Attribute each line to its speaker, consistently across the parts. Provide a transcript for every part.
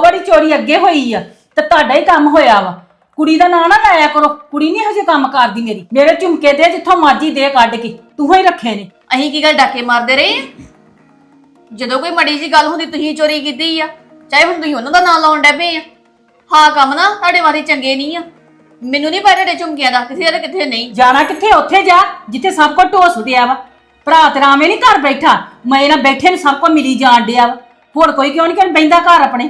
Speaker 1: ਵਾਰੀ ਚੋਰੀ ਅੱਗੇ ਹੋਈ ਆ ਤੇ ਤੁਹਾਡਾ ਹੀ ਕੰਮ ਹੋਇਆ ਵਾ। ਕੁੜੀ ਦਾ ਨਾਂ ਨਾ ਲਾਇਆ ਕਰੋ ਕੁੜੀ ਨਹੀਂ ਹਜੇ ਕੰਮ ਕਰਦੀ ਮੇਰੀ। ਮੇਰੇ ਝੁਮਕੇ ਦੇ ਜਿੱਥੋਂ ਮਰਜ਼ੀ ਦੇ ਕੱਢ ਕੇ ਤੂੰ ਹੀ ਰੱਖੇ ਨੇ।
Speaker 2: ਅਹੀਂ ਕੀ ਗੱਲ ਡਾਕੇ ਮਾਰਦੇ ਰਹੇ ਆ? ਜਦੋਂ ਕੋਈ ਮੜੀ ਜੀ ਗੱਲ ਹੁੰਦੀ ਤੁਸੀਂ ਚੋਰੀ ਕੀਤੀ ਆ। ਚਾਹੇ ਹੁਣ ਤੁਸੀਂ ਉਹਨਾਂ ਦਾ ਨਾਂ ਲਾਉਣ ਡੈ ਪਏ ਆ। ਹਾਂ ਕੰਮ ਨਾ ਤੁਹਾਡੇ ਵਾਰੀ ਚੰਗੇ ਨਹੀਂ ਆ। ਮੈਨੂੰ ਨਹੀਂ ਪਤਾ ਤੁਹਾਡੇ ਝੁਮਕਿਆਂ ਦਾ ਕਿੱਥੇ ਆ ਤੇ ਕਿੱਥੇ ਨਹੀਂ।
Speaker 1: ਜਾਣਾ ਕਿੱਥੇ ਉੱਥੇ ਜਾ ਜਿੱਥੇ ਸਭ ਕੁਝ ਢੋਸ ਦਿਆ ਵਾ। ਭਰਾ ਤੇਰਾ ਐਵੇਂ ਨਹੀਂ ਘਰ ਬੈਠਾ ਮੈਂ ਨਾ ਬੈਠੇ ਨੂੰ ਸਭ ਕੁਝ ਮਿਲੀ ਜਾਣ ਡਿਆ ਵਾ। ਹੋਰ ਕੋਈ ਕਿਉਂ ਨਹੀਂ ਕਿ ਬੈਂਦਾ ਘਰ ਆਪਣੇ?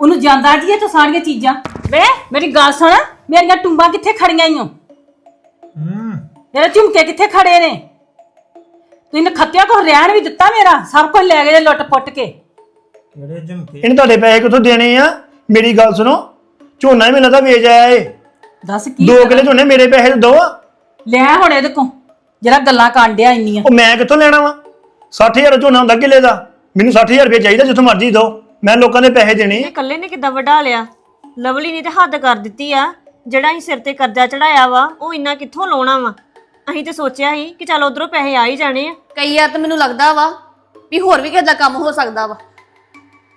Speaker 1: ਉਹਨੂੰ ਜਾਂਦਾ ਜੀ ਇਹ ਤਾਂ ਸਾਰੀਆਂ ਚੀਜ਼ਾਂ? ਵੇ ਮੇਰੀ ਗੱਲ ਸੁਣ ਮੇਰੀਆਂ ਟੁੰਬਾਂ ਕਿੱਥੇ ਖੜੀਆਂ ਈਓ
Speaker 3: ਹੂੰ।
Speaker 1: ਮੇਰੇ ਝੁਮਕੇ ਕਿੱਥੇ ਖੜੇ ਨੇ? ਤੂੰ ਇਹਨੇ ਖੱਤਿਆ ਕੋ ਰਹਿਣ ਵੀ ਦਿੱਤਾ ਮੇਰਾ ਸਭ ਕੁਝ ਲੈ ਗਏ ਲੁੱਟ ਪੁੱਟ ਕੇ।
Speaker 3: ਕਿਹੜੇ ਝੁਮਕੇ?
Speaker 4: ਇਹਨੇ ਤੁਹਾਡੇ ਪੈਸੇ ਕਿੱਥੋਂ ਦੇਣੇ ਆ? ਮੇਰੀ ਗੱਲ ਸੁਣੋ ਝੋਨਾ ਹੀ ਮੈਨੂੰ ਤਾਂ ਵੇਚ ਆਇਆ ਏ।
Speaker 1: ਦੱਸ ਕੀ
Speaker 4: ਦੋ ਕਿਲੇ ਝੋਨੇ ਮੇਰੇ ਪੈਸੇ ਦੋ ਆ।
Speaker 1: ਲੈ ਹੁਣ ਇਹਦੇ ਕੋ ਜਿਹੜਾ ਗੱਲਾਂ ਕਾਂਡਿਆ ਇੰਨੀਆਂ।
Speaker 4: ਉਹ ਮੈਂ ਕਿੱਥੋਂ ਲੈਣਾ ਵਾ? 60000 ਝੋਨਾ ਹੁੰਦਾ ਕਿਲੇ ਦਾ। ਮੈਨੂੰ 60000 ਰੁਪਏ ਚਾਹੀਦਾ ਜਿੱਥੋਂ ਮਰਜ਼ੀ ਦੋ। ਮੈਂ ਲੋਕਾਂ ਦੇ ਪੈਸੇ ਦੇਣੇ।
Speaker 5: ਇਹ ਇਕੱਲੇ ਨੇ ਕਿੱਦਾਂ ਵਢਾ ਲਿਆ? ਲਵਲੀ ਨੇ ਤੇ ਹੱਦ ਕਰ ਦਿੱਤੀ ਆ। ਜਿਹੜਾ ਅਸੀਂ ਸਿਰ ਤੇ ਕਰਜ਼ਾ ਚੜਾਇਆ ਵਾ ਉਹ ਇੰਨਾ ਕਿੱਥੋਂ ਲਾਉਣਾ ਵਾ? ਅਸੀਂ ਤੇ ਸੋਚਿਆ ਸੀ ਕਿ ਚੱਲ ਉਧਰੋਂ ਪੈਸੇ ਆ ਹੀ ਜਾਣੇ ਆ।
Speaker 2: ਕਈ ਆ ਤਾਂ ਮੈਨੂੰ ਲੱਗਦਾ ਵਾ ਵੀ ਹੋਰ ਵੀ ਕਿਸੇ ਦਾ ਕੰਮ ਹੋ ਸਕਦਾ ਵਾ।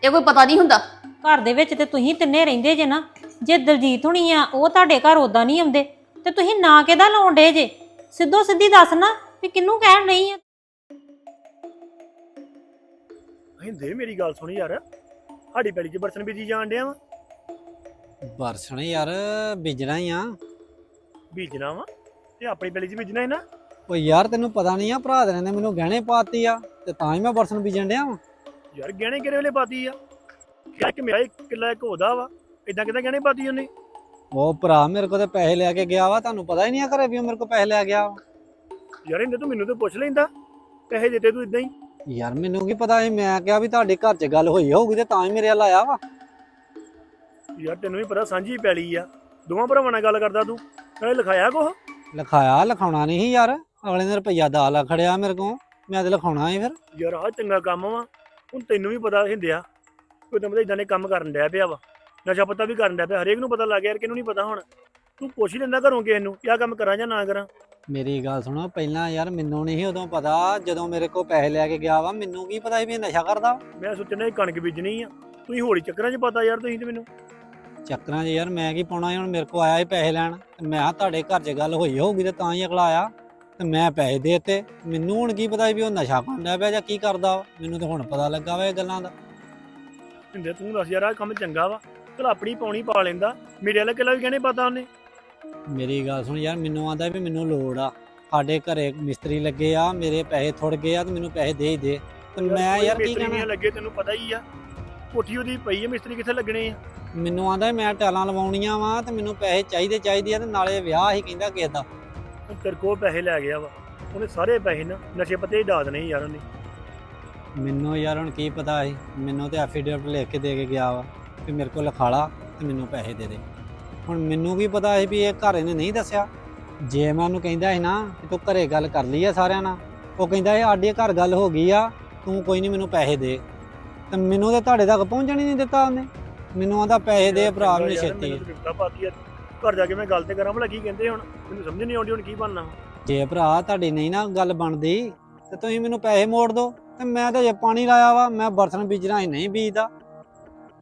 Speaker 2: ਇਹ ਕੋਈ ਪਤਾ ਨਹੀਂ ਹੁੰਦਾ।
Speaker 6: ਘਰ ਦੇ ਵਿੱਚ ਤੇ ਤੁਸੀਂ ਤਿੰਨੇ ਰਹਿੰਦੇ ਜੇ ਨਾ ਜੇ ਦਲਜੀਤ ਹੁਣੀ ਆ ਉਹ ਤੁਹਾਡੇ ਘਰ ਉਦਾਂ ਨਹੀਂ ਆਉਂਦੇ। ਤੇ ਤੁਸੀਂ ਨਾ ਕਿਹਦਾ ਲਾਉਣ ਡੇ ਜੇ? ਸਿੱਧੋ ਸਿੱਧੀ ਦੱਸ ਨਾ ਵੀ ਕਿੰਨੂੰ ਕਹਿਣ ਨਹੀਂ ਆ?
Speaker 4: ਹਿੰਦੇ ਮੇਰੀ ਗੱਲ ਸੁਣੀ ਯਾਰ। ਸਾਡੀ ਪੈਲੀ 'ਚ ਬਰਸਨ ਬੀਜੀ ਜਾਣ ਡਿਆ ਵਾ।
Speaker 7: ਬਰਸਣ ਯਾਰ ਬੀਜਣਾ ਹੀ ਆ।
Speaker 4: ਬੀਜਣਾ ਵਾ ਤੇ ਆਪਣੀ ਪੈਲੀ 'ਚ ਬੀਜਣਾ ਹੈ ਨਾ।
Speaker 7: ਉਹ ਯਾਰ ਤੈਨੂੰ ਪਤਾ ਨਹੀਂ ਆ ਭਰਾ ਦੇ ਨੇ ਮੈਨੂੰ ਗਹਿਣੇ ਪਾਤੀ ਆ ਤੇ ਤਾਂ ਹੀ ਮੈਂ ਬਰਸਣ ਬੀਜਣ ਡਿਆ ਵਾਂ।
Speaker 4: ਯਾਰ ਗਹਿਣੇ ਕਿਹੜੇ ਵੇਲੇ ਪਾਤੀ ਆ? ਕਿਹਾ ਕਿ ਮੇਰਾ ਇੱਕ ਕਿੱਲਾ ਇੱਕ ਉਹਦਾ ਵਾ। ਇਦਾਂ ਕਿਦਾਂ ਗਹਿਣੇ ਪਾਤੀ ਉਹਨੇ?
Speaker 7: ਉਹ ਭਰਾ ਮੇਰੇ ਕੋਲ ਤੇ ਪੈਸੇ ਲੈ ਕੇ ਗਿਆ ਵਾ ਤੁਹਾਨੂੰ ਪਤਾ ਹੀ ਨਹੀਂ ਆ ਘਰੇ ਵੀ ਉਹ ਮੇਰੇ ਕੋਲ ਪੈਸੇ ਲੈ ਗਿਆ ਵਾ।
Speaker 4: ਯਾਰ ਇਹਨੇ ਤੂੰ ਮੈਨੂੰ ਤੇ ਪੁੱਛ ਲੈਂਦਾ। ਪੈਸੇ ਦਿੱਤੇ ਤੂੰ ਇਦਾਂ ਹੀ।
Speaker 7: ਯਾਰ ਮੈਨੂੰ ਕੀ ਪਤਾ ਸੀ? ਮੈਂ ਕਿਹਾ ਵੀ ਤੁਹਾਡੇ ਘਰ 'ਚ ਗੱਲ ਹੋਈ ਹੋਊਗੀ ਤੇ ਤਾਂ ਹੀ ਮੇਰੇ ਵੱਲ ਆਇਆ ਵਾ।
Speaker 4: ਯਾਰ ਤੈਨੂੰ ਵੀ ਪਤਾ ਸਾਂਝੀ ਪੈਲੀ ਆ। ਦੋਵਾਂ ਭਰਾਵਾਂ ਨਾਲ ਗੱਲ ਕਰਦਾ ਤੂੰ। ਨਾਲੇ ਲਿਖਾਇਆ ਕੁਛ?
Speaker 7: ਲਿਖਾਇਆ ਲਿਖਾਉਣਾ ਨਹੀਂ ਸੀ ਯਾਰ। ਅਗਲੇ ਨੇ ਰੁਪਈਆ ਦਾ ਲਾ ਖੜਿਆ ਮੇਰੇ ਕੋਲ। ਮੈਂ ਤੇ ਲਿਖਾਉਣਾ ਸੀ ਫਿਰ।
Speaker 4: ਯਾਰ ਆਹ ਚੰਗਾ ਕੰਮ ਵਾ। ਹੁਣ ਤੈਨੂੰ ਵੀ ਪਤਾ ਹਿੰਦਿਆ ਕੋਈ ਤਾਂ ਮਤਲਬ ਇਦਾਂ ਦੇ ਕੰਮ ਕਰਨ ਡਿਆ ਪਿਆ ਵਾ। ਨਸ਼ਾ ਪਤਾ ਵੀ ਕਰਨ ਡਿਆ ਪਿਆ। ਹਰੇਕ ਨੂੰ ਪਤਾ ਲੱਗ ਗਿਆ ਯਾਰ ਕਿਹਨੂੰ ਨਹੀਂ ਪਤਾ ਹੁਣ। ਤੂੰ ਪੁੱਛ ਹੀ ਲੈਂਦਾ ਘਰੋਂ ਕਿਸੇ ਨੂੰ ਕਿਆ ਕੰਮ ਕਰਾਂ ਜਾਂ ਨਾ ਕਰਾਂ।
Speaker 7: ਮੇਰੀ ਗੱਲ ਸੁਣੋ ਪਹਿਲਾਂ ਯਾਰ ਮੈਨੂੰ ਨਹੀਂ ਸੀ ਉਦੋਂ ਪਤਾ ਜਦੋਂ ਮੇਰੇ ਕੋਲ ਪੈਸੇ ਲੈ ਕੇ ਗਿਆ ਵਾ ਮੈਨੂੰ ਕੀ ਪਤਾ ਸੀ ਵੀ ਇਹ ਨਸ਼ਾ ਕਰਦਾ
Speaker 4: ਮੈਂ ਸੋਚਣਾ ਇਹ ਕਣਕ ਬੀਜਣੀ ਆ। ਤੁਸੀਂ ਹੋਲੀ ਚੱਕਰਾਂ 'ਚ ਪਤਾ ਯਾਰ ਤੁਸੀਂ ਤੇ ਮੈਨੂੰ।
Speaker 7: ਚੱਕਰਾਂ 'ਚ ਯਾਰ ਮੈਂ ਕੀ ਪਾਉਣਾ ਸੀ, ਹੁਣ ਮੇਰੇ ਕੋਲ ਆਇਆ ਸੀ ਪੈਸੇ ਲੈਣ ਤੇ ਮੈਂ ਕਿਹਾ ਤੁਹਾਡੇ ਘਰ 'ਚ ਗੱਲ ਹੋਈ ਹੋਊਗੀ ਤੇ ਤਾਂ ਹੀ ਅਗਲਾ ਆਇਆ। ਤੇ ਮੈਂ ਪੈਸੇ ਦੇ ਦਿੱਤੇ। ਮੈਨੂੰ ਹੁਣ ਕੀ ਪਤਾ ਸੀ ਵੀ ਉਹ ਨਸ਼ਾ ਕਰਦਾ ਪਿਆ ਜਾਂ ਕੀ ਕਰਦਾ ਵਾ। ਮੈਨੂੰ ਤਾਂ ਹੁਣ ਪਤਾ ਲੱਗਾ ਵਾ ਇਹ ਗੱਲਾਂ ਦਾ।
Speaker 4: ਹਿੰਦੇ ਤੂੰ ਦੱਸ ਯਾਰ ਆਹ ਕੰਮ ਚੰਗਾ ਵਾ। ਚਲ ਆਪਣੀ ਪੌਣੀ ਪਾ ਲੈਂਦਾ। ਮੇਰੇ ਵਾਲਾ ਕਿਲਾ ਵੀ ਕਹਿੰਦੇ ਪਤਾ ਉਹਨੇ।
Speaker 7: ਮੇਰੀ ਗੱਲ ਸੁਣ ਯਾਰ ਮੈਨੂੰ ਆਂਦਾ ਵੀ ਮੈਨੂੰ ਲੋੜ ਆ। ਸਾਡੇ ਘਰੇ ਮਿਸਤਰੀ ਲੱਗੇ ਆ ਮੇਰੇ ਪੈਸੇ ਥੁੜ ਗਏ ਆ ਤੇ ਮੈਨੂੰ ਪੈਸੇ ਦੇ ਹੀ ਦੇ। ਤੇ ਮੈਂ ਯਾਰ ਕੀ
Speaker 4: ਮਿਸਤਰੀ ਨਹੀਂ ਲੱਗੇ ਤੈਨੂੰ ਪਤਾ ਹੀ ਆ। ਕੋਠੀ ਉਹਦੀ ਪਈ ਆ ਮਿਸਤਰੀ ਕਿੱਥੇ ਲੱਗਣੇ ਆ?
Speaker 7: ਮੈਨੂੰ ਆਂਦਾ ਮੈਂ ਟੈਲਾਂ ਲਵਾਉਣੀਆਂ ਵਾ ਤੇ ਮੈਨੂੰ ਪੈਸੇ ਚਾਹੀਦੇ ਚਾਹੀਦੇ ਆ ਤੇ ਨਾਲੇ ਵਿਆਹ ਹੀ ਕਹਿੰਦਾ ਕਿਸੇ ਦਾ।
Speaker 4: ਹੁਣ ਤੇਰੇ ਕੋਲ ਪੈਸੇ ਲੈ ਗਿਆ ਵਾ। ਉਹਨੇ ਸਾਰੇ ਪੈਸੇ ਨਾ ਨਸ਼ੇ ਪੱਤੇ ਹੀ ਡਾ ਦੇਣੇ ਸੀ ਯਾਰ ਉਹਨੇ।
Speaker 7: ਮੈਨੂੰ ਯਾਰ ਹੁਣ ਕੀ ਪਤਾ ਸੀ ਮੈਨੂੰ ਤੇ ਐਫੀਡੇਵਿਟ ਲਿਖ ਕੇ ਦੇ ਕੇ ਗਿਆ ਵਾ ਵੀ ਮੇਰੇ ਕੋਲ ਲਿਖਾਲਾ ਤੇ ਮੈਨੂੰ ਪੈਸੇ ਦੇ ਦੇ। ਹੁਣ ਮੈਨੂੰ ਕੀ ਪਤਾ ਸੀ ਵੀ ਇਹ ਘਰ ਇਹਨੇ ਨਹੀਂ ਦੱਸਿਆ। ਜੇ ਮੈਂ ਉਹਨੂੰ ਕਹਿੰਦਾ ਸੀ ਨਾ ਕਿ ਤੂੰ ਘਰੇ ਗੱਲ ਕਰ ਲਈ ਆ ਸਾਰਿਆਂ ਨਾਲ ਉਹ ਕਹਿੰਦਾ ਇਹ ਆਡੇ ਘਰ ਗੱਲ ਹੋ ਗਈ ਆ ਤੂੰ ਕੋਈ ਨਹੀਂ ਮੈਨੂੰ ਪੈਸੇ ਦੇ। ਤੇ ਮੈਨੂੰ ਤੇ ਤੁਹਾਡੇ ਤੱਕ ਪਹੁੰਚਣ ਹੀ ਨਹੀਂ ਦਿੱਤਾ ਉਹਨੇ। ਮੈਨੂੰ ਆਂਦਾ ਪੈਸੇ ਦੇ ਭਰਾ ਮੈਨੂੰ ਛੇਤੀ।
Speaker 4: ਪਾਤੀ ਆ ਘਰ ਜਾ ਕੇ ਮੈਂ ਗੱਲ ਤੇ ਕਰਾਂ ਭਲਾ ਕੀ ਕਹਿੰਦੇ ਹੁਣ? ਮੈਨੂੰ ਸਮਝ ਨਹੀਂ ਆਉਂਦੀ ਹੁਣ ਕੀ ਬਣਨਾ।
Speaker 7: ਜੇ ਭਰਾ ਤੁਹਾਡੀ ਨਹੀਂ ਨਾ ਗੱਲ ਬਣਦੀ ਤੇ ਤੁਸੀਂ ਮੈਨੂੰ ਪੈਸੇ ਮੋੜ ਦਿਓ ਤੇ ਮੈਂ ਤਾਂ ਜੇ ਪਾਣੀ ਲਾਇਆ ਵਾ ਮੈਂ ਬਰਤਨ ਬੀਜਣਾ ਹੀ ਨਹੀਂ ਬੀਜਦਾ।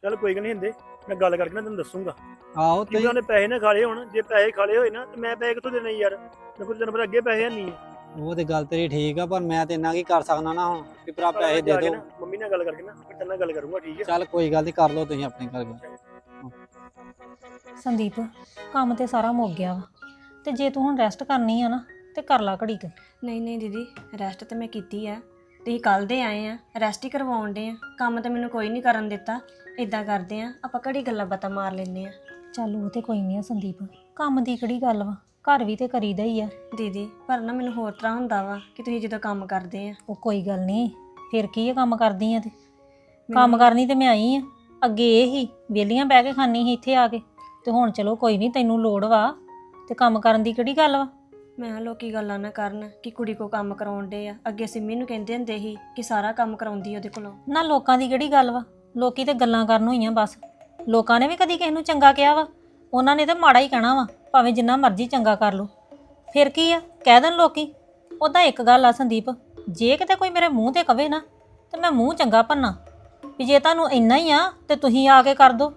Speaker 4: ਚੱਲ ਕੋਈ ਗੱਲ ਨਹੀਂ ਹੁੰਦੇ ਮੈਂ ਗੱਲ ਕਰਕੇ ਨਾ ਤੈਨੂੰ ਦੱਸੂਗਾ।
Speaker 7: ਆਹੋ
Speaker 4: ਕਿ
Speaker 7: ਤੁਸੀਂ
Speaker 4: ਉਹਨੇ ਪੈਸੇ ਨਾ ਖਾਲੇ ਹੋਣ ਜੇ ਪੈਸੇ ਖਾਲੇ ਹੋਏ ਨਾ ਤੇ ਮੈਂ ਪੈਸੇ ਕਿੱਥੋਂ ਦੇਣੇ ਯਾਰ? ਮੇਰੇ ਕੋਲ ਤੈਨੂੰ ਪਤਾ ਅੱਗੇ ਪੈਸੇ ਹੈ ਨਹੀਂ
Speaker 7: ਉਹ ਤੇ ਗੱਲ ਤੇਰੀ ਠੀਕ ਆ ਪਰ ਮੈਂ ਤੇ ਇੰਨਾ ਕੀ ਕਰ ਸਕਦਾ ਨਾ ਹੁਣ ਵੀ ਭਰਾ ਪੈਸੇ ਦੇ
Speaker 4: ਜਾ ਕੇ
Speaker 7: ਦਿਓ।
Speaker 4: ਨਾ ਮੰਮੀ ਨਾਲ ਗੱਲ ਕਰਕੇ ਨਾ ਫਿਰ ਤੇਰੇ ਨਾਲ ਗੱਲ ਕਰੂੰਗਾ ਠੀਕ ਹੈ?
Speaker 7: ਚੱਲ ਕੋਈ ਗੱਲ ਨਹੀਂ ਕਰ ਲਓ ਤੁਸੀਂ ਆਪਣੇ ਘਰ ਗੱਲ।
Speaker 6: ਸੰਦੀਪ ਕੰਮ ਤੇ ਸਾਰਾ ਮੁੱਕ ਗਿਆ ਵਾ। ਤੇ ਜੇ ਤੂੰ ਹੁਣ ਰੈਸਟ ਕਰਨੀ ਆ ਨਾ ਤੇ ਕਰ ਲਾ ਘੜੀ ਕੁ।
Speaker 5: ਨਹੀਂ ਨਹੀਂ ਦੀਦੀ ਰੈਸਟ ਤੇ ਮੈਂ ਕੀਤੀ ਆ। ਤੁਸੀਂ ਕੱਲ ਦੇ ਆਏ ਆ ਰੈਸਟ ਹੀ ਕਰਵਾਉਣ ਦੇ ਆ। ਕੰਮ ਤੇ ਮੈਨੂੰ ਕੋਈ ਨਹੀਂ ਕਰਨ ਦਿੱਤਾ। ਇਦਾਂ ਕਰਦੇ ਆ ਆਪਾਂ ਘੜੀ ਗੱਲਾਂ ਬਾਤਾਂ ਮਾਰ ਲੈਂਦੇ ਆ।
Speaker 6: ਚੱਲ ਉਹ ਤੇ ਕੋਈ ਨਹੀਂ ਆ ਸੰਦੀਪ ਕੰਮ ਦੀ ਕਿਹੜੀ ਗੱਲ ਵਾ? ਘਰ ਵੀ ਤੇ ਕਰੀਦਾ ਹੀ ਆ।
Speaker 5: ਦੀਦੀ ਪਰ ਨਾ ਮੈਨੂੰ ਹੋਰ ਤਰ੍ਹਾਂ ਹੁੰਦਾ ਵਾ ਕਿ ਤੁਸੀਂ ਜਦੋਂ ਕੰਮ ਕਰਦੇ ਆ।
Speaker 6: ਉਹ ਕੋਈ ਗੱਲ ਨਹੀਂ ਫਿਰ ਕੀ ਆ ਕੰਮ ਕਰਦੀ ਆ ਤੇ? ਕੰਮ ਕਰਨੀ ਤੇ ਮੈਂ ਆਈ ਆ ਅੱਗੇ ਇਹ ਹੀ ਵਿਹਲੀਆਂ ਬਹਿ ਕੇ ਖਾਣੀ ਸੀ ਇੱਥੇ ਆ ਕੇ ਤੇ ਹੁਣ ਚਲੋ ਕੋਈ ਨਹੀਂ ਤੈਨੂੰ ਲੋੜ ਵਾ ਤੇ ਕੰਮ ਕਰਨ ਦੀ ਕਿਹੜੀ ਗੱਲ ਵਾ?
Speaker 5: ਮੈਂ ਕਿਹਾ ਲੋਕੀ ਗੱਲਾਂ ਨਾ ਕਰਨ ਕਿ ਕੁੜੀ ਕੋ ਕੰਮ ਕਰਾਉਣ ਦੇ ਆ। ਅੱਗੇ ਸਿੰਮੀ ਨੂੰ ਕਹਿੰਦੇ ਹੁੰਦੇ ਸੀ ਕਿ ਸਾਰਾ ਕੰਮ ਕਰਾਉਂਦੀ ਉਹਦੇ ਕੋਲੋਂ।
Speaker 6: ਨਾ ਲੋਕਾਂ ਦੀ ਕਿਹੜੀ ਗੱਲ ਵਾ? ਲੋਕੀ ਤੇ ਗੱਲਾਂ ਕਰਨ ਹੋਈਆਂ ਬਸ। ਲੋਕਾਂ ਨੇ ਵੀ ਕਦੀ ਕਿਸੇ ਨੂੰ ਚੰਗਾ ਕਿਹਾ ਵਾ। ਉਹਨਾਂ ਨੇ ਤਾਂ ਮਾੜਾ ਹੀ ਕਹਿਣਾ ਵਾ, ਭਾਵੇਂ ਜਿੰਨਾ ਮਰਜ਼ੀ ਚੰਗਾ ਕਰ ਲੋ ਫਿਰ ਕੀ ਆ? ਕਹਿ ਦੇਣ ਲੋਕੀ। ਉਹਦਾ ਇੱਕ ਗੱਲ ਆ ਸੰਦੀਪ, ਜੇ ਕਿਤੇ ਕੋਈ ਮੇਰੇ ਮੂੰਹ ਤੇ ਕਵੇ ਨਾ, ਤੇ ਮੈਂ ਮੂੰਹ ਚੰਗਾ ਭੰਨਾ। ਵੀ ਜੇ ਤੁਹਾਨੂੰ ਇੰਨਾ ਹੀ ਆ, ਤੇ ਤੁਸੀਂ ਆ ਕੇ ਕਰ ਦੋ।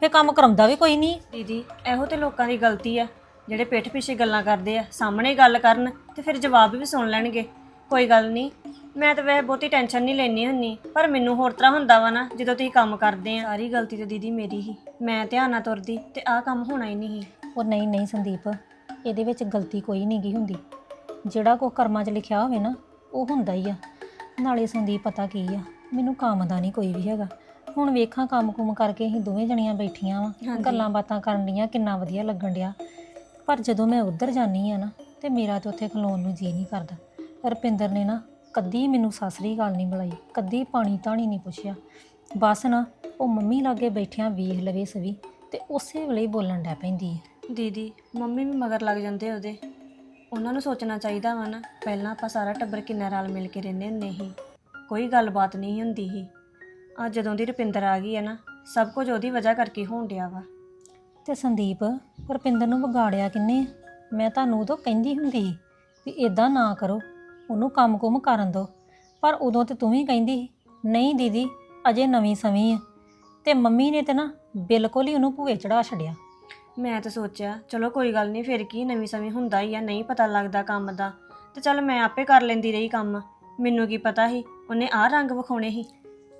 Speaker 6: ਫੇ ਕੰਮ ਕਰਾਉਂਦਾ ਵੀ ਕੋਈ ਨਹੀਂ।
Speaker 5: ਦੀਦੀ, ਇਹੋ ਤੇ ਲੋਕਾਂ ਦੀ ਗਲਤੀ ਆ। ਜਿਹੜੇ ਪਿੱਠ ਪਿੱਛੇ ਗੱਲਾਂ ਕਰਦੇ ਆ, ਸਾਹਮਣੇ ਗੱਲ ਕਰਨ, ਤੇ ਫਿਰ ਜਵਾਬ ਵੀ ਸੁਣ ਲੈਣਗੇ। ਕੋਈ ਗੱਲ ਨਹੀਂ। ਮੈਂ ਤਾਂ ਵੈਸੇ ਬਹੁਤੀ ਟੈਨਸ਼ਨ ਨਹੀਂ ਲੈਣੀ ਹੁੰਨੀ ਪਰ ਮੈਨੂੰ ਹੋਰ ਤਰ੍ਹਾਂ ਹੁੰਦਾ ਵਾ ਨਾ ਜਦੋਂ ਤੁਸੀਂ ਕੰਮ ਕਰਦੇ ਆ। ਸਾਰੀ ਗਲਤੀ ਤੇ ਦੀਦੀ ਮੇਰੀ ਹੀ। ਮੈਂ ਧਿਆਨ ਨਾਲ ਤੁਰਦੀ ਤੇ ਆਹ ਕੰਮ ਹੋਣਾ ਹੀ ਨਹੀਂ। ਸੀ
Speaker 6: ਉਹ ਨਹੀਂ ਨਹੀਂ ਸੰਦੀਪ ਇਹਦੇ ਵਿੱਚ ਗਲਤੀ ਕੋਈ ਨਹੀਂ ਗੀ ਹੁੰਦੀ। ਜਿਹੜਾ ਕੋ ਕਰਮਾਂ 'ਚ ਲਿਖਿਆ ਹੋਵੇ ਨਾ ਉਹ ਹੁੰਦਾ ਹੀ ਆ। ਨਾਲੇ ਸੰਦੀਪ ਪਤਾ ਕੀ ਆ ਮੈਨੂੰ ਕੰਮ ਦਾ ਨਹੀਂ ਕੋਈ ਵੀ ਹੈਗਾ। ਹੁਣ ਵੇਖਾਂ ਕੰਮ ਕੁਮ ਕਰਕੇ ਅਸੀਂ ਦੋਵੇਂ ਜਣੀਆਂ ਬੈਠੀਆਂ ਵਾਂ
Speaker 5: ਹਾਂਜੀ।
Speaker 6: ਗੱਲਾਂ ਬਾਤਾਂ ਕਰਨ ਡੀਆਂ ਕਿੰਨਾ ਵਧੀਆ ਲੱਗਣ ਡਿਆ। ਪਰ ਜਦੋਂ ਮੈਂ ਉੱਧਰ ਜਾਨੀ ਆ ਨਾ ਤੇ ਮੇਰਾ ਤੇ ਉੱਥੇ ਖਲੋਣ ਨੂੰ ਜੀ ਨਹੀਂ ਕਰਦਾ। ਰਪਿੰਦਰ ਨੇ ਨਾ ਕਦੀ ਮੈਨੂੰ ਸਾਸਰੀ ਗੱਲ ਨਹੀਂ ਬੁਲਾਈ ਕਦੀ ਪਾਣੀ ਧਾਣੀ ਨਹੀਂ ਪੁੱਛਿਆ। ਬਸ ਨਾ ਉਹ ਮੰਮੀ ਲਾਗੇ ਬੈਠਿਆਂ ਵੇਖ ਲਵੇ ਸਵੀ ਤੇ ਉਸੇ ਵੇਲੇ ਹੀ ਬੋਲਣ ਡੈ ਪੈਂਦੀ ਹੈ
Speaker 5: ਦੀਦੀ ਮੰਮੀ ਵੀ ਮਗਰ ਲੱਗ ਜਾਂਦੇ ਉਹਦੇ। ਉਹਨਾਂ ਨੂੰ ਸੋਚਣਾ ਚਾਹੀਦਾ ਵਾ ਨਾ ਪਹਿਲਾਂ ਆਪਾਂ ਸਾਰਾ ਟੱਬਰ ਕਿੰਨਾ ਰਲ ਮਿਲ ਕੇ ਰਹਿੰਦੇ ਹੁੰਦੇ ਸੀ। ਕੋਈ ਗੱਲਬਾਤ ਨਹੀਂ ਹੁੰਦੀ ਸੀ। ਆ ਜਦੋਂ ਦੀ ਰੁਪਿੰਦਰ ਆ ਗਈ ਹੈ ਨਾ ਸਭ ਕੁਝ ਉਹਦੀ ਵਜ੍ਹਾ ਕਰਕੇ ਹੋਣ ਡਿਆ ਵਾ।
Speaker 6: ਤੇ ਸੰਦੀਪ ਰੁਪਿੰਦਰ ਨੂੰ ਵਿਗਾੜਿਆ ਕਿੰਨੇ? ਮੈਂ ਤੁਹਾਨੂੰ ਉਦੋਂ ਕਹਿੰਦੀ ਹੁੰਦੀ ਸੀ ਵੀ ਇਦਾਂ ਨਾ ਕਰੋ। ਉਹਨੂੰ ਕੰਮ-ਕੁਮ ਕਰਨ ਦਿਓ ਪਰ ਉਦੋਂ ਤੇ ਤੂੰ ਵੀ ਕਹਿੰਦੀ ਸੀ, ਨਹੀਂ ਦੀਦੀ ਅਜੇ ਨਵੀਂ ਸਵੀ ਆ। ਤੇ ਮੰਮੀ ਨੇ ਤੇ ਨਾ ਬਿਲਕੁਲ ਹੀ ਉਹਨੂੰ ਭੂਏ ਚੜਾ ਛੱਡਿਆ।
Speaker 5: ਮੈਂ ਤਾਂ ਸੋਚਿਆ ਚਲੋ ਕੋਈ ਗੱਲ ਨਹੀਂ ਫਿਰ ਕੀ ਨਵੀਂ ਸਮੇਂ ਹੁੰਦਾ ਹੀ ਆ ਨਹੀਂ ਪਤਾ ਲੱਗਦਾ ਕੰਮ ਦਾ। ਤੇ ਚਲ ਮੈਂ ਆਪੇ ਕਰ ਲੈਂਦੀ ਰਹੀ ਕੰਮ। ਮੈਨੂੰ ਕੀ ਪਤਾ ਸੀ ਉਹਨੇ ਆਹ ਰੰਗ ਵਿਖਾਉਣੇ ਸੀ?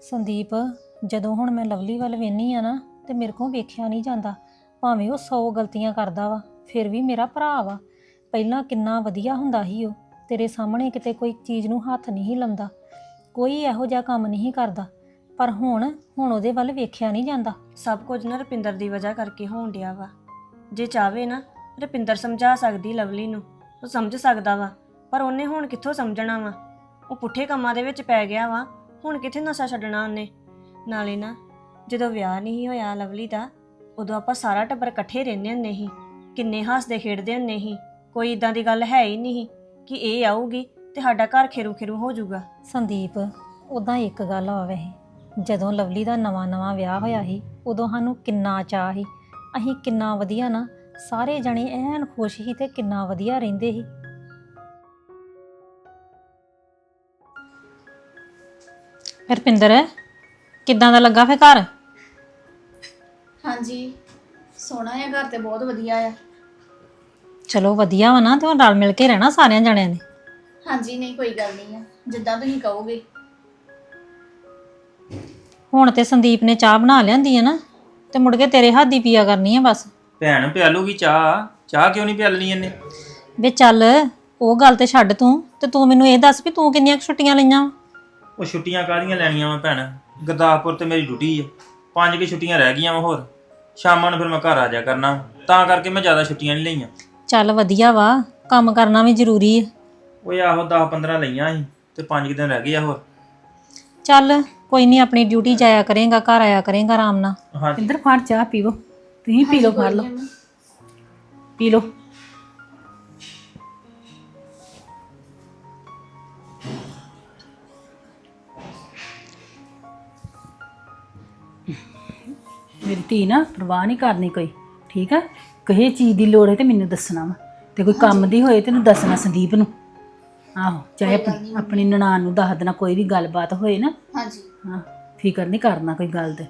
Speaker 6: ਸੰਦੀਪ ਜਦੋਂ ਹੁਣ ਮੈਂ ਲਵਲੀ ਵੱਲ ਵੇਨੀ ਆ ਨਾ ਤੇ ਮੇਰੇ ਕੋਲ ਵੇਖਿਆ ਨਹੀਂ ਜਾਂਦਾ ਭਾਵੇਂ ਉਹ 100 ਗਲਤੀਆਂ ਕਰਦਾ ਵਾ ਫਿਰ ਵੀ ਮੇਰਾ ਭਰਾ ਵਾ। ਪਹਿਲਾਂ ਕਿੰਨਾ ਵਧੀਆ ਹੁੰਦਾ ਸੀ ਉਹ। ਤੇਰੇ ਸਾਹਮਣੇ ਕਿਤੇ ਕੋਈ ਚੀਜ਼ ਨੂੰ ਹੱਥ ਨਹੀਂ ਲਾਉਂਦਾ, ਕੋਈ ਇਹੋ ਜਿਹਾ ਕੰਮ ਨਹੀਂ ਕਰਦਾ, ਪਰ ਹੁਣ ਹੁਣ ਉਹਦੇ ਵੱਲ ਵੇਖਿਆ ਨਹੀਂ ਜਾਂਦਾ।
Speaker 5: ਸਭ ਕੁਝ ਨਾ ਰੁਪਿੰਦਰ ਦੀ ਵਜ੍ਹਾ ਕਰਕੇ ਹੋਣ ਡਿਆ ਵਾ। ਜੇ ਚਾਵੇ ਨਾ, ਰੁਪਿੰਦਰ ਸਮਝਾ ਸਕਦੀ ਲਵਲੀ ਨੂੰ, ਉਹ ਸਮਝ ਸਕਦਾ ਵਾ, ਪਰ ਉਹਨੇ ਹੁਣ ਕਿੱਥੋਂ ਸਮਝਣਾ ਵਾ? ਉਹ ਪੁੱਠੇ ਕੰਮਾਂ ਦੇ ਵਿੱਚ ਪੈ ਗਿਆ ਵਾ, ਹੁਣ ਕਿੱਥੇ ਨਸ਼ਾ ਛੱਡਣਾ ਉਹਨੇ? ਨਾਲੇ ਨਾ, ਜਦੋਂ ਵਿਆਹ ਨਹੀਂ ਹੋਇਆ ਲਵਲੀ ਦਾ, ਉਦੋਂ ਆਪਾਂ ਸਾਰਾ ਟੱਬਰ ਇਕੱਠੇ ਰਹਿੰਦੇ ਹੁੰਦੇ ਸੀ, ਕਿੰਨੇ ਹੱਸਦੇ ਖੇਡਦੇ ਹੁੰਦੇ ਸੀ, ਕੋਈ ਇਦਾਂ ਦੀ ਗੱਲ ਹੈ ਹੀ ਨਹੀਂ। ਕਿ ਇਹ ਆਊਗੀ ਤੇ ਸਾਡਾ ਘਰ ਖੇਰੂ ਖੇਰੂ ਹੋ ਜਾਊਗਾ।
Speaker 6: ਸੰਦੀਪ ਉਦਾਂ ਇੱਕ ਗੱਲ ਆ ਵੈਸੇ। ਜਦੋਂ ਲਵਲੀ ਦਾ ਨਵਾਂ ਨਵਾਂ ਵਿਆਹ ਹੋਇਆ ਸੀ ਉਦੋਂ ਸਾਨੂੰ ਕਿੰਨਾ ਚਾਅ ਸੀ। ਅਸੀਂ ਕਿੰਨਾ ਵਧੀਆ ਨਾ ਸਾਰੇ ਜਣੇ ਐਨ ਖੁਸ਼ ਸੀ ਤੇ ਕਿੰਨਾ ਵਧੀਆ ਰਹਿੰਦੇ ਸੀ। ਰਪਿੰਦਰ ਕਿੱਦਾਂ ਦਾ ਲੱਗਾ ਫੇ ਘਰ?
Speaker 2: ਹਾਂਜੀ ਸੋਹਣਾ ਹੈ ਘਰ ਤੇ ਬਹੁਤ ਵਧੀਆ ਆ।
Speaker 6: ਚਲੋ ਵਧੀਆ ਵਾ ਨਾ ਤੇ ਹੁਣ ਰਲ ਮਿਲ ਕੇ ਰਹਿਣਾ ਸਾਰਿਆਂ ਜਣਿਆਂ ਨੇ।
Speaker 2: ਹਾਂਜੀ ਨਹੀਂ ਕੋਈ ਗੱਲ ਨਹੀਂ ਆ। ਜਿੱਦਾਂ ਤੁਸੀਂ ਕਹੋਗੇ।
Speaker 6: ਹੁਣ ਤੇ ਸੰਦੀਪ ਨੇ ਚਾਹ ਬਣਾ ਲਿਆਂਦੀ ਹੈ ਨਾ ਤੇ ਮੁੜ ਕੇ ਤੇਰੇ ਹੱਥ ਦੀ ਪੀਆ ਕਰਨੀ ਹੈ ਬਸ।
Speaker 8: ਭੈਣ ਪਿਆਲੂਗੀ ਚਾਹ ਚਾਹ ਕਿਉਂ ਨਹੀਂ ਪਿਆਲਣੀ ਇਹਨੇ?
Speaker 6: ਵੇ ਚੱਲ ਉਹ ਗੱਲ ਤੇ ਛੱਡ ਤੂੰ ਤੇ ਤੂੰ ਮੈਨੂੰ ਇਹ ਦੱਸ ਵੀ ਤੂੰ ਕਿੰਨੀਆਂ ਕੁ ਛੁੱਟੀਆਂ ਲਈਆਂ ਵਾਂ?
Speaker 8: ਉਹ ਛੁੱਟੀਆਂ ਕਾਹਦੀਆਂ ਲੈਣੀਆਂ ਵਾ ਭੈਣ? ਗੁਰਦਾਸਪੁਰ ਤੇ ਮੇਰੀ ਡਿਊਟੀ ਆ। ਪੰਜ ਕਿ ਛੁੱਟੀਆਂ ਰਹਿ ਗਈਆਂ ਵਾ ਹੋਰ। ਸ਼ਾਮਾਂ ਨੂੰ ਫਿਰ ਮੈਂ ਘਰ ਆ ਜਾ ਕਰਨਾ ਤਾਂ ਕਰਕੇ ਮੈਂ ਜ਼ਿਆਦਾ ਛੁੱਟੀਆਂ ਨਹੀਂ ਲਈਆਂ।
Speaker 6: ਚੱਲ ਵਧੀਆ ਵਾ ਕੰਮ ਕਰਨਾ ਵੀ ਜ਼ਰੂਰੀ ਹੈ
Speaker 8: ਉਹ ਆਹੋ 10 15 ਲਈਆਂ ਸੀ ਤੇ ਪੰਜ ਕੁ ਦਿਨ ਰਹਿ ਗਏ ਆ ਹੋਰ।
Speaker 6: ਚੱਲ ਕੋਈ ਨਹੀਂ ਆਪਣੀ ਡਿਊਟੀ ਜਾਇਆ ਕਰੇਗਾ ਘਰ ਆਇਆ ਕਰੇਗਾ ਆਰਾਮ ਨਾਲ।
Speaker 8: ਹਾਂਜੀ।
Speaker 1: ਇੰਦਰ ਫੜ ਚਾਹ ਪੀਵੋ। ਤੁਸੀਂ ਪੀ ਲਓ ਫੜ ਲਓ। ਪੀ ਲਓ। ਮੇਰੀ ਧੀ ਨਾ ਪਰਵਾਹ ਨਹੀਂ ਕਰਨੀ ਕੋਈ ਠੀਕ ਆ? ਕਹੇ ਚੀਜ਼ ਦੀ ਲੋੜ ਹੈ ਤੇ ਮੈਨੂੰ ਦੱਸਣਾ ਵਾ। ਤੇ ਕੋਈ ਕੰਮ ਦੀ ਹੋਏ ਤੈਨੂੰ ਦੱਸਣਾ ਸੰਦੀਪ ਨੂੰ। ਆਹੋ ਚਾਹੇ ਆਪਣੀ ਆਪਣੀ ਨਨਾਣ ਨੂੰ ਦੱਸ ਦੇਣਾ ਕੋਈ ਵੀ ਗੱਲਬਾਤ ਹੋਏ ਨਾ।
Speaker 2: ਹਾਂਜੀ।
Speaker 1: ਹਾਂ ਫਿਕਰ ਨਹੀਂ ਕਰਨਾ ਕੋਈ ਗੱਲ ਤੇ।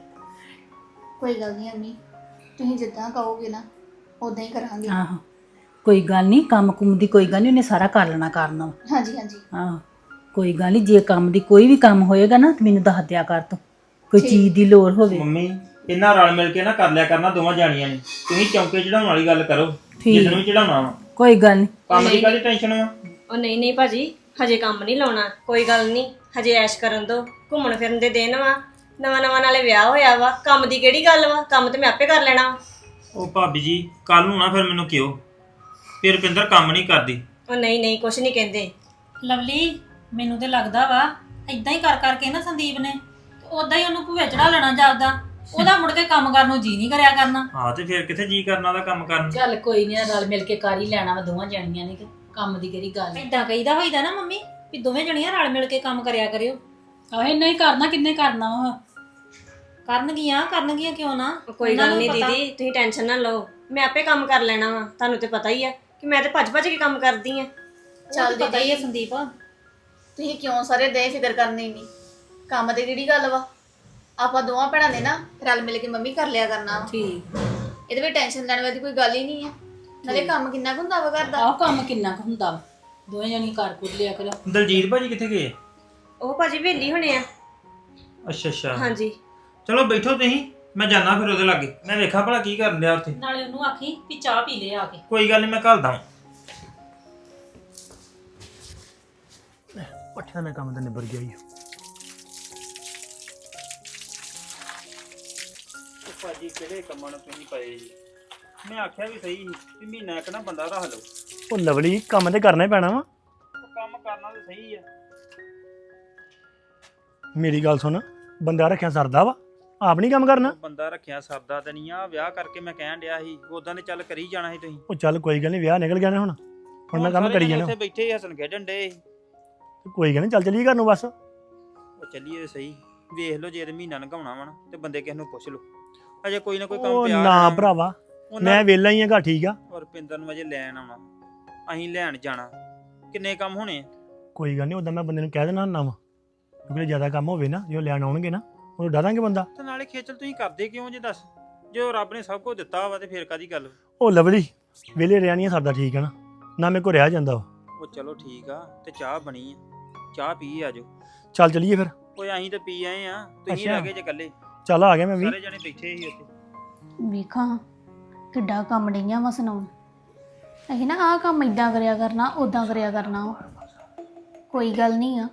Speaker 2: ਕੋਈ ਗੱਲ ਨਹੀਂ ਅੰਮੀ ਤੁਸੀਂ ਜਿੱਦਾਂ ਕਹੋਗੇ ਨਾ ਉਦਾਂ ਹੀ ਕਰਾਂਗੇ।
Speaker 1: ਆਹੋ ਕੋਈ ਗੱਲ ਨਹੀਂ ਕੰਮ ਕੁੰਮ ਦੀ ਕੋਈ ਗੱਲ ਨਹੀਂ ਉਹਨੇ ਸਾਰਾ ਕਰ ਲੈਣਾ ਕਰਨਾ ਵਾ।
Speaker 2: ਹਾਂਜੀ ਹਾਂਜੀ।
Speaker 1: ਆਹੋ ਕੋਈ ਗੱਲ ਨਹੀਂ ਜੇ ਕੰਮ ਦੀ ਕੋਈ ਵੀ ਕੰਮ ਹੋਏਗਾ ਨਾ ਤੇ ਮੈਨੂੰ ਦੱਸ ਦਿਆ ਕਰ ਤੂੰ। ਕੋਈ ਚੀਜ਼ ਦੀ ਲੋੜ ਹੋਵੇ।
Speaker 8: ਮੰਮੀ ਇਹਨਾਂ ਰਲ ਮਿਲ ਕੇ ਨਾ ਕਰ ਲਿਆ ਕਰਨਾ ਦੋਵਾਂ ਜਾਣੀਆਂ ਨੇ। ਤੁਸੀਂ ਚੌਂਕੇ ਚੜਾਉਣ ਵਾਲੀ ਗੱਲ ਕਰੋ
Speaker 1: ਠੀਕ।
Speaker 8: ਜਿੱਦਣ ਵੀ ਚੜਾਉਣਾ ਵਾ।
Speaker 1: ਕੋਈ ਗੱਲ ਨਹੀਂ
Speaker 8: ਕੰਮ ਦੀ ਕਾਹਦੀ ਟੈਨਸ਼ਨ ਵਾ?
Speaker 5: ਉਹ ਨਹੀਂ ਨਹੀਂ ਭਾਜੀ ਹਜੇ ਕੰਮ ਨਹੀਂ ਲਾਉਣਾ ਕੋਈ ਗੱਲ ਨਹੀਂ ਹਜੇ ਐਸ਼ ਕਰਨ ਦੋ ਘੁੰਮਣ ਫਿਰਨ ਦੇ ਦਿਨ ਵਾ। ਨਵਾਂ ਨਵਾਂ ਨਾਲੇ ਵਿਆਹ ਹੋਇਆ ਵਾ ਕੰਮ ਦੀ ਕਿਹੜੀ ਗੱਲ ਵਾ? ਕੰਮ ਤੇ ਮੈਂ ਆਪੇ ਕਰ ਲੈਣਾ। ਵਾ।
Speaker 8: ਉਹ ਭਾਬੀ ਜੀ ਕੱਲ ਨੂੰ ਨਾ ਫਿਰ ਮੈਨੂੰ ਕਿਉ ਫਿਰ ਰੁਪਿੰਦਰ ਕੰਮ ਨਹੀਂ ਕਰਦੀ।
Speaker 5: ਉਹ ਨਹੀਂ ਨਹੀਂ ਕੁਛ ਨਹੀਂ ਕਹਿੰਦੇ।
Speaker 6: ਲਵਲੀ ਮੈਨੂੰ ਤੇ ਲੱਗਦਾ ਵਾ ਇਦਾਂ ਹੀ ਕਰ ਕਰਕੇ ਨਾ ਸੰਦੀਪ ਨੇ ਉਦਾਂ ਹੀ ਉਹਨੂੰ ਭੂਵੇ ਚੜਾ ਲੈਣਾ ਜਾਪਦਾ। ਉਹਦਾ ਮੁੜ ਕੇ ਕੰਮ ਕਰਨ ਨੂੰ ਜੀ ਨਹੀਂ ਕਰਿਆ ਕਰਨਾ।
Speaker 8: ਹਾਂ ਤੇ ਫਿਰ ਕਿੱਥੇ ਜੀ ਕਰਨਾ ਦਾ ਕੰਮ ਕਰਨ?
Speaker 1: ਚੱਲ ਕੋਈ ਨਹੀਂ ਰਲ ਮਿਲ ਕੇ ਕਰ ਹੀ ਲੈਣਾ ਵਾ ਦੋਵਾਂ ਜਾਣੀਆਂ ਨੇ ਕਿ ਕੰਮ ਦੀ ਕਿਹੜੀ ਗੱਲ ਹੈ
Speaker 6: ਇਦਾਂ ਕਹੀਦਾ ਹੋਈਦਾ ਨਾ ਮੰਮੀ ਵੀ ਦੋਵੇਂ ਜਣੀਆਂ ਰਲ ਮਿਲ ਕੇ ਕੰਮ ਕਰਿਆ ਕਰਿਓ।
Speaker 1: ਆਹੇ ਨਹੀਂ ਕਰਨਾ ਕਿੰਨੇ ਕਰਨਾ ਵਾ।
Speaker 6: ਕਰਨਗੀਆਂ ਕਰਨਗੀਆਂ ਕਿਉਂ ਨਾ?
Speaker 5: ਕੋਈ
Speaker 6: ਉਹਨਾਂ
Speaker 5: ਗੱਲ
Speaker 6: ਨੂੰ
Speaker 5: ਨਹੀਂ
Speaker 6: ਪਤਾ।
Speaker 5: ਦੀਦੀ ਤੁਸੀਂ ਟੈਨਸ਼ਨ ਨਾ ਲਓ। ਮੈਂ ਆਪੇ ਕੰਮ ਕਰ ਲੈਣਾ ਵਾ ਤੁਹਾਨੂੰ ਤੇ ਪਤਾ ਹੀ ਆ ਕਿ ਮੈਂ ਤੇ ਭੱਜ ਭੱਜ ਕੇ ਕੰਮ ਕਰਦੀ ਆ।
Speaker 2: ਚੱਲ
Speaker 6: ਪਤਾ ਹੀ ਹੈ
Speaker 2: ਦੀਦੀ
Speaker 6: ਸੰਦੀਪ।
Speaker 2: ਤੁਸੀਂ ਕਿਉਂ ਸਾਰੇ ਦੇ ਫਿਕਰ ਕਰਨੀ ਨਹੀਂ ਕੰਮ ਤੇ ਕਿਹੜੀ ਗੱਲ ਵਾ? ਆਪਾਂ ਦੋਵਾਂ ਭੈਣਾਂ ਨੇ ਨਾ ਰਲ ਮਿਲ ਕੇ ਮੰਮੀ ਕਰ ਲਿਆ ਕਰਨਾ ਵਾ।
Speaker 1: ਠੀਕ।
Speaker 2: ਇਹਦੇ ਵਿੱਚ ਟੈਨਸ਼ਨ ਲੈਣ ਵਾਲੀ ਕੋਈ ਗੱਲ ਹੀ ਨਹੀਂ ਆ। ਨਾਲੇ ਕੰਮ ਕਿੰਨਾ ਕੁ ਹੁੰਦਾ ਵਾ ਘਰ ਦਾ?
Speaker 1: ਆਹ ਕੰਮ ਕਿੰਨਾ ਕੁ ਹੁੰਦਾ ਵਾ। ਦੋਵੇਂ ਜਣੀ ਘਰ ਕੁੱਟ ਲਿਆ ਕਰੋ।
Speaker 8: ਦਲਜੀਤ ਭਾਜੀ ਕਿੱਥੇ ਗਏ?
Speaker 5: ਉਹ ਭਾਜੀ ਵੇਲੀ ਹੋਣੇ ਆ।
Speaker 8: ਅੱਛਾ ਅੱਛਾ।
Speaker 5: ਹਾਂਜੀ।
Speaker 8: ਚਲੋ ਬੈਠੋ ਤੁਸੀਂ ਮੈਂ ਜਾਣਾ ਫਿਰ ਉਹਦੇ ਲਾਗੇ। ਮੈਂ ਵੇਖਾਂ ਭਲਾ ਕੀ ਕਰਨ ਡਿਆ ਉੱਥੇ।
Speaker 6: ਨਾਲੇ ਉਹਨੂੰ ਆਖੀ ਵੀ ਚਾਹ ਪੀ ਲੈ ਆ ਕੇ।
Speaker 8: ਕੋਈ ਗੱਲ ਨਹੀਂ ਮੈਂ ਘੱਲਦਾ
Speaker 4: ਪੱਠਿਆਂ ਦਾ ਕੰਮ ਤਾਂ ਨਿਬੜ ਗਿਆ ਹੀ
Speaker 8: ਭਾਜੀ ਕਿਹੜੇ ਕੰਮਾਂ ਨੂੰ ਤੁਸੀਂ ਪਏ ਜੀ? ਮੈਂ ਆਖਿਆ ਵੀ ਸਹੀ ਸੀ ਵੀ ਮਹੀਨਾ ਇੱਕ ਨਾ ਬੰਦਾ ਰੱਖ ਲਓ।
Speaker 4: ਉਹ ਲਵਲੀ ਕੰਮ ਤੇ ਕਰਨਾ ਹੀ ਪੈਣਾ ਵਾ।
Speaker 8: ਉਹ ਕੰਮ ਕਰਨਾ ਤਾਂ ਸਹੀ ਆ।
Speaker 4: ਮੇਰੀ ਗੱਲ ਸੁਣ ਬੰਦਾ ਰੱਖਿਆ ਸਰਦਾ ਵਾ। ਆਪ ਨਹੀਂ ਕੰਮ ਕਰਨਾ।
Speaker 8: ਬੰਦਾ ਰੱਖਿਆ ਸਰਦਾ ਤੇ ਨਹੀਂ ਆ ਵਿਆਹ ਕਰਕੇ ਮੈਂ ਕਹਿਣ ਡਿਆ ਸੀ ਉਦਾਂ ਨੇ ਚੱਲ ਕਰੀ ਜਾਣਾ ਸੀ ਤੁਸੀਂ।
Speaker 4: ਉਹ ਚੱਲ ਕੋਈ ਗੱਲ ਨਹੀਂ ਵਿਆਹ ਨਿਕਲ ਗਿਆ ਨੇ ਹੁਣ। ਹੁਣ ਮੈਂ ਕੰਮ
Speaker 8: ਸਾਰੇ
Speaker 4: ਕਰੀ
Speaker 8: ਜਣੇ
Speaker 4: ਜਾਣਾ।
Speaker 8: ਉੱਥੇ ਬੈਠੇ ਹੀ ਹੱਸਣ ਖੇਡਣ ਡੇ
Speaker 4: ਕੋਈ ਗੱਲ ਨਹੀਂ ਚੱਲ ਚਲੀਏ ਘਰ ਨੂੰ ਬਸ।
Speaker 8: ਉਹ ਚੱਲੀਏ ਸਹੀ। ਵੇਖ ਲਓ ਜੇ ਤੇ ਮਹੀਨਾ ਲੰਘਾਉਣਾ ਵਾ ਨਾ ਤੇ ਬੰਦੇ ਕਿਸ ਨੂੰ ਪੁੱਛ ਲਓ। ਅਜੇ ਕੋਈ ਨਾ ਕੋਈ ਕੰਮ
Speaker 4: ਉਹ
Speaker 8: ਪਿਆ
Speaker 4: ਨਾ। ਭਰਾਵਾ
Speaker 8: ਉਹਨਾਂ-
Speaker 4: ਮੈਂ ਵਿਹਲਾ ਹੀ ਘਰ ਠੀਕ ਆ।
Speaker 8: ਔਰ ਪਿੰਦਰ ਨੂੰ ਅਜੇ ਲੈਣ ਆਉਣਾ ਅਸੀਂ ਲੈਣ ਜਾਣਾ। ਕਿੰਨੇ ਕੰਮ ਹੋਣੇ ਆ?
Speaker 4: ਕੋਈ ਗੱਲ ਨਹੀਂ ਉਦਾਂ ਮੈਂ ਬੰਦੇ ਨੂੰ ਕਹਿ ਦੇਣਾ ਵਾ। ਕਿਉਂਕਿ ਜ਼ਿਆਦਾ ਕੰਮ ਹੋਵੇ ਨਾ ਜੋ ਲੈਣ ਆਉਣਗੇ ਨਾ ਉਹਨੂੰ ਡਾਦਾਂਗੇ ਬੰਦਾ।
Speaker 8: ਤੇ ਨਾਲੇ ਖੇਚਲ ਤੁਸੀਂ ਕਰਦੇ ਕਿਉਂ ਜੇ ਦੱਸ? ਜੋ ਰੱਬ ਨੇ ਸਭ ਕੁਝ ਦਿੱਤਾ ਵਾ ਤੇ ਫੇਰ ਕਾਦੀ ਗੱਲ?
Speaker 4: ਉਹ ਲਵਲੀ ਵਿਹਲੇ ਰਿਆ ਨਹੀਂ ਸਰਦਾ ਠੀਕ ਆ ਨਾ। ਨਾ ਮੇਰੇ ਕੋ ਰਿਹਾ ਜਾਂਦਾ ਵਾ
Speaker 8: ਉਹ ਚਲੋ ਠੀਕ ਆ ਤੇ ਚਾਹ ਬਣੀ ਆ। ਚਾਹ ਪੀ ਆਜੋ।
Speaker 4: ਚੱਲ ਚਲੀਏ ਫਿਰ।
Speaker 8: ਓਏ ਅਸੀਂ ਤੇ ਪੀ ਆਏ ਆ ਤੁਸੀਂ
Speaker 4: ਅੱਛਾ।
Speaker 8: ਰਹਿ ਗਏ ਜੇ ਇਕੱਲੇ।
Speaker 4: ਚੱਲ ਆ ਗਿਆ ਮੈਂ ਵੀ।
Speaker 8: ਸਾਰੇ ਜਣੇ ਬੈਠੇ ਸੀ ਉੱਥੇ।
Speaker 2: ਵੇਖਾਂ ਕਿੱਡਾ ਕੰਮ ਡਈਆਂ ਵਾ ਸੁਣਾਉਣ। ਅਸੀਂ ਨਾ ਆਹ ਕੰਮ ਇਦਾਂ ਕਰਿਆ ਕਰਨਾ ਉਦਾਂ ਕਰਿਆ ਕਰਨਾ ਵਾ। ਕੋਈ ਗੱਲ ਨਹੀਂ ਆ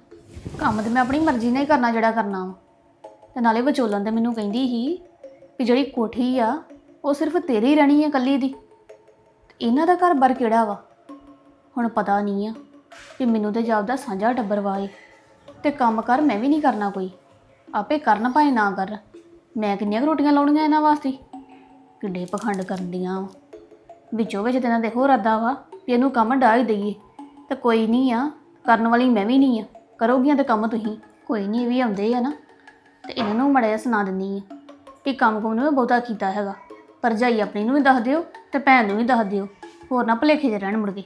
Speaker 2: ਕੰਮ ਤੇ ਮੈਂ ਆਪਣੀ ਮਰਜ਼ੀ ਨਾਲ ਹੀ ਕਰਨਾ ਜਿਹੜਾ ਕਰਨਾ ਵਾ। ਤੇ ਨਾਲੇ ਵਿਚੋਲਨ ਤੇ ਮੈਨੂੰ ਕਹਿੰਦੀ ਸੀ ਵੀ ਜਿਹੜੀ ਕੋਠੀ ਆ ਉਹ ਸਿਰਫ ਤੇਰੀ ਰਹਿਣੀ ਆ ਕੱਲੀ ਦੀ। ਤੇ ਇਹਨਾਂ ਦਾ ਘਰ ਬਰ ਕਿਹੜਾ ਵਾ? ਹੁਣ ਪਤਾ ਨਹੀਂ ਆ ਕਿ ਮੈਨੂੰ ਤੇ ਜਾਪਦਾ ਸਾਂਝਾ ਟੱਬਰ ਵਾਏ ਤੇ ਕੰਮ ਕਰ ਮੈਂ ਵੀ ਨਹੀਂ ਕਰਨਾ ਕੋਈ। ਆਪੇ ਕਰਨ ਭਾਵੇਂ ਨਾ ਕਰ ਮੈਂ ਕਿੰਨੀਆਂ ਕੁ ਰੋਟੀਆਂ ਲਾਉਣੀਆਂ ਇਹਨਾਂ ਵਾਸਤੇ? ਕਿੱਡੇ ਪਖੰਡ ਕਰਦੀਆਂ ਵਾਂ। ਵਿੱਚੋਂ ਵਿੱਚ ਤੇ ਇਹਨਾਂ ਦੇ ਹੋਰ ਅੱਦਾ ਵਾ ਵੀ ਇਹਨੂੰ ਕੰਮ ਡਾਹ ਹੀ ਦਈਏ। ਤੇ ਕੋਈ ਨਹੀਂ ਆ, ਕਰਨ ਵਾਲੀ ਮੈਂ ਵੀ ਨਹੀਂ ਆ। ਕਰੋਗੀਆਂ ਤੇ ਕੰਮ ਤੁਸੀਂ। ਕੋਈ ਨਹੀਂ, ਇਹ ਵੀ ਆਉਂਦੇ ਆ ਨਾ। ਤੇ ਇਹਨਾਂ ਨੂੰ ਮੜਿਆ ਸੁਣਾ ਦਿੰਦੀ ਆ ਕਿ ਕੰਮ ਕੁਮ ਨੂੰ ਮੈਂ ਬਹੁਤਾ ਕੀਤਾ ਹੈਗਾ। ਭਰਜਾਈ ਆਪਣੀ ਨੂੰ ਵੀ ਦੱਸ ਦਿਓ ਤੇ ਭੈਣ ਨੂੰ ਵੀ ਦੱਸ ਦਿਓ। ਹੋਰ ਨਾ ਭੁਲੇਖੇ 'ਚ ਰਹਿਣ ਮੁੜ ਕੇ।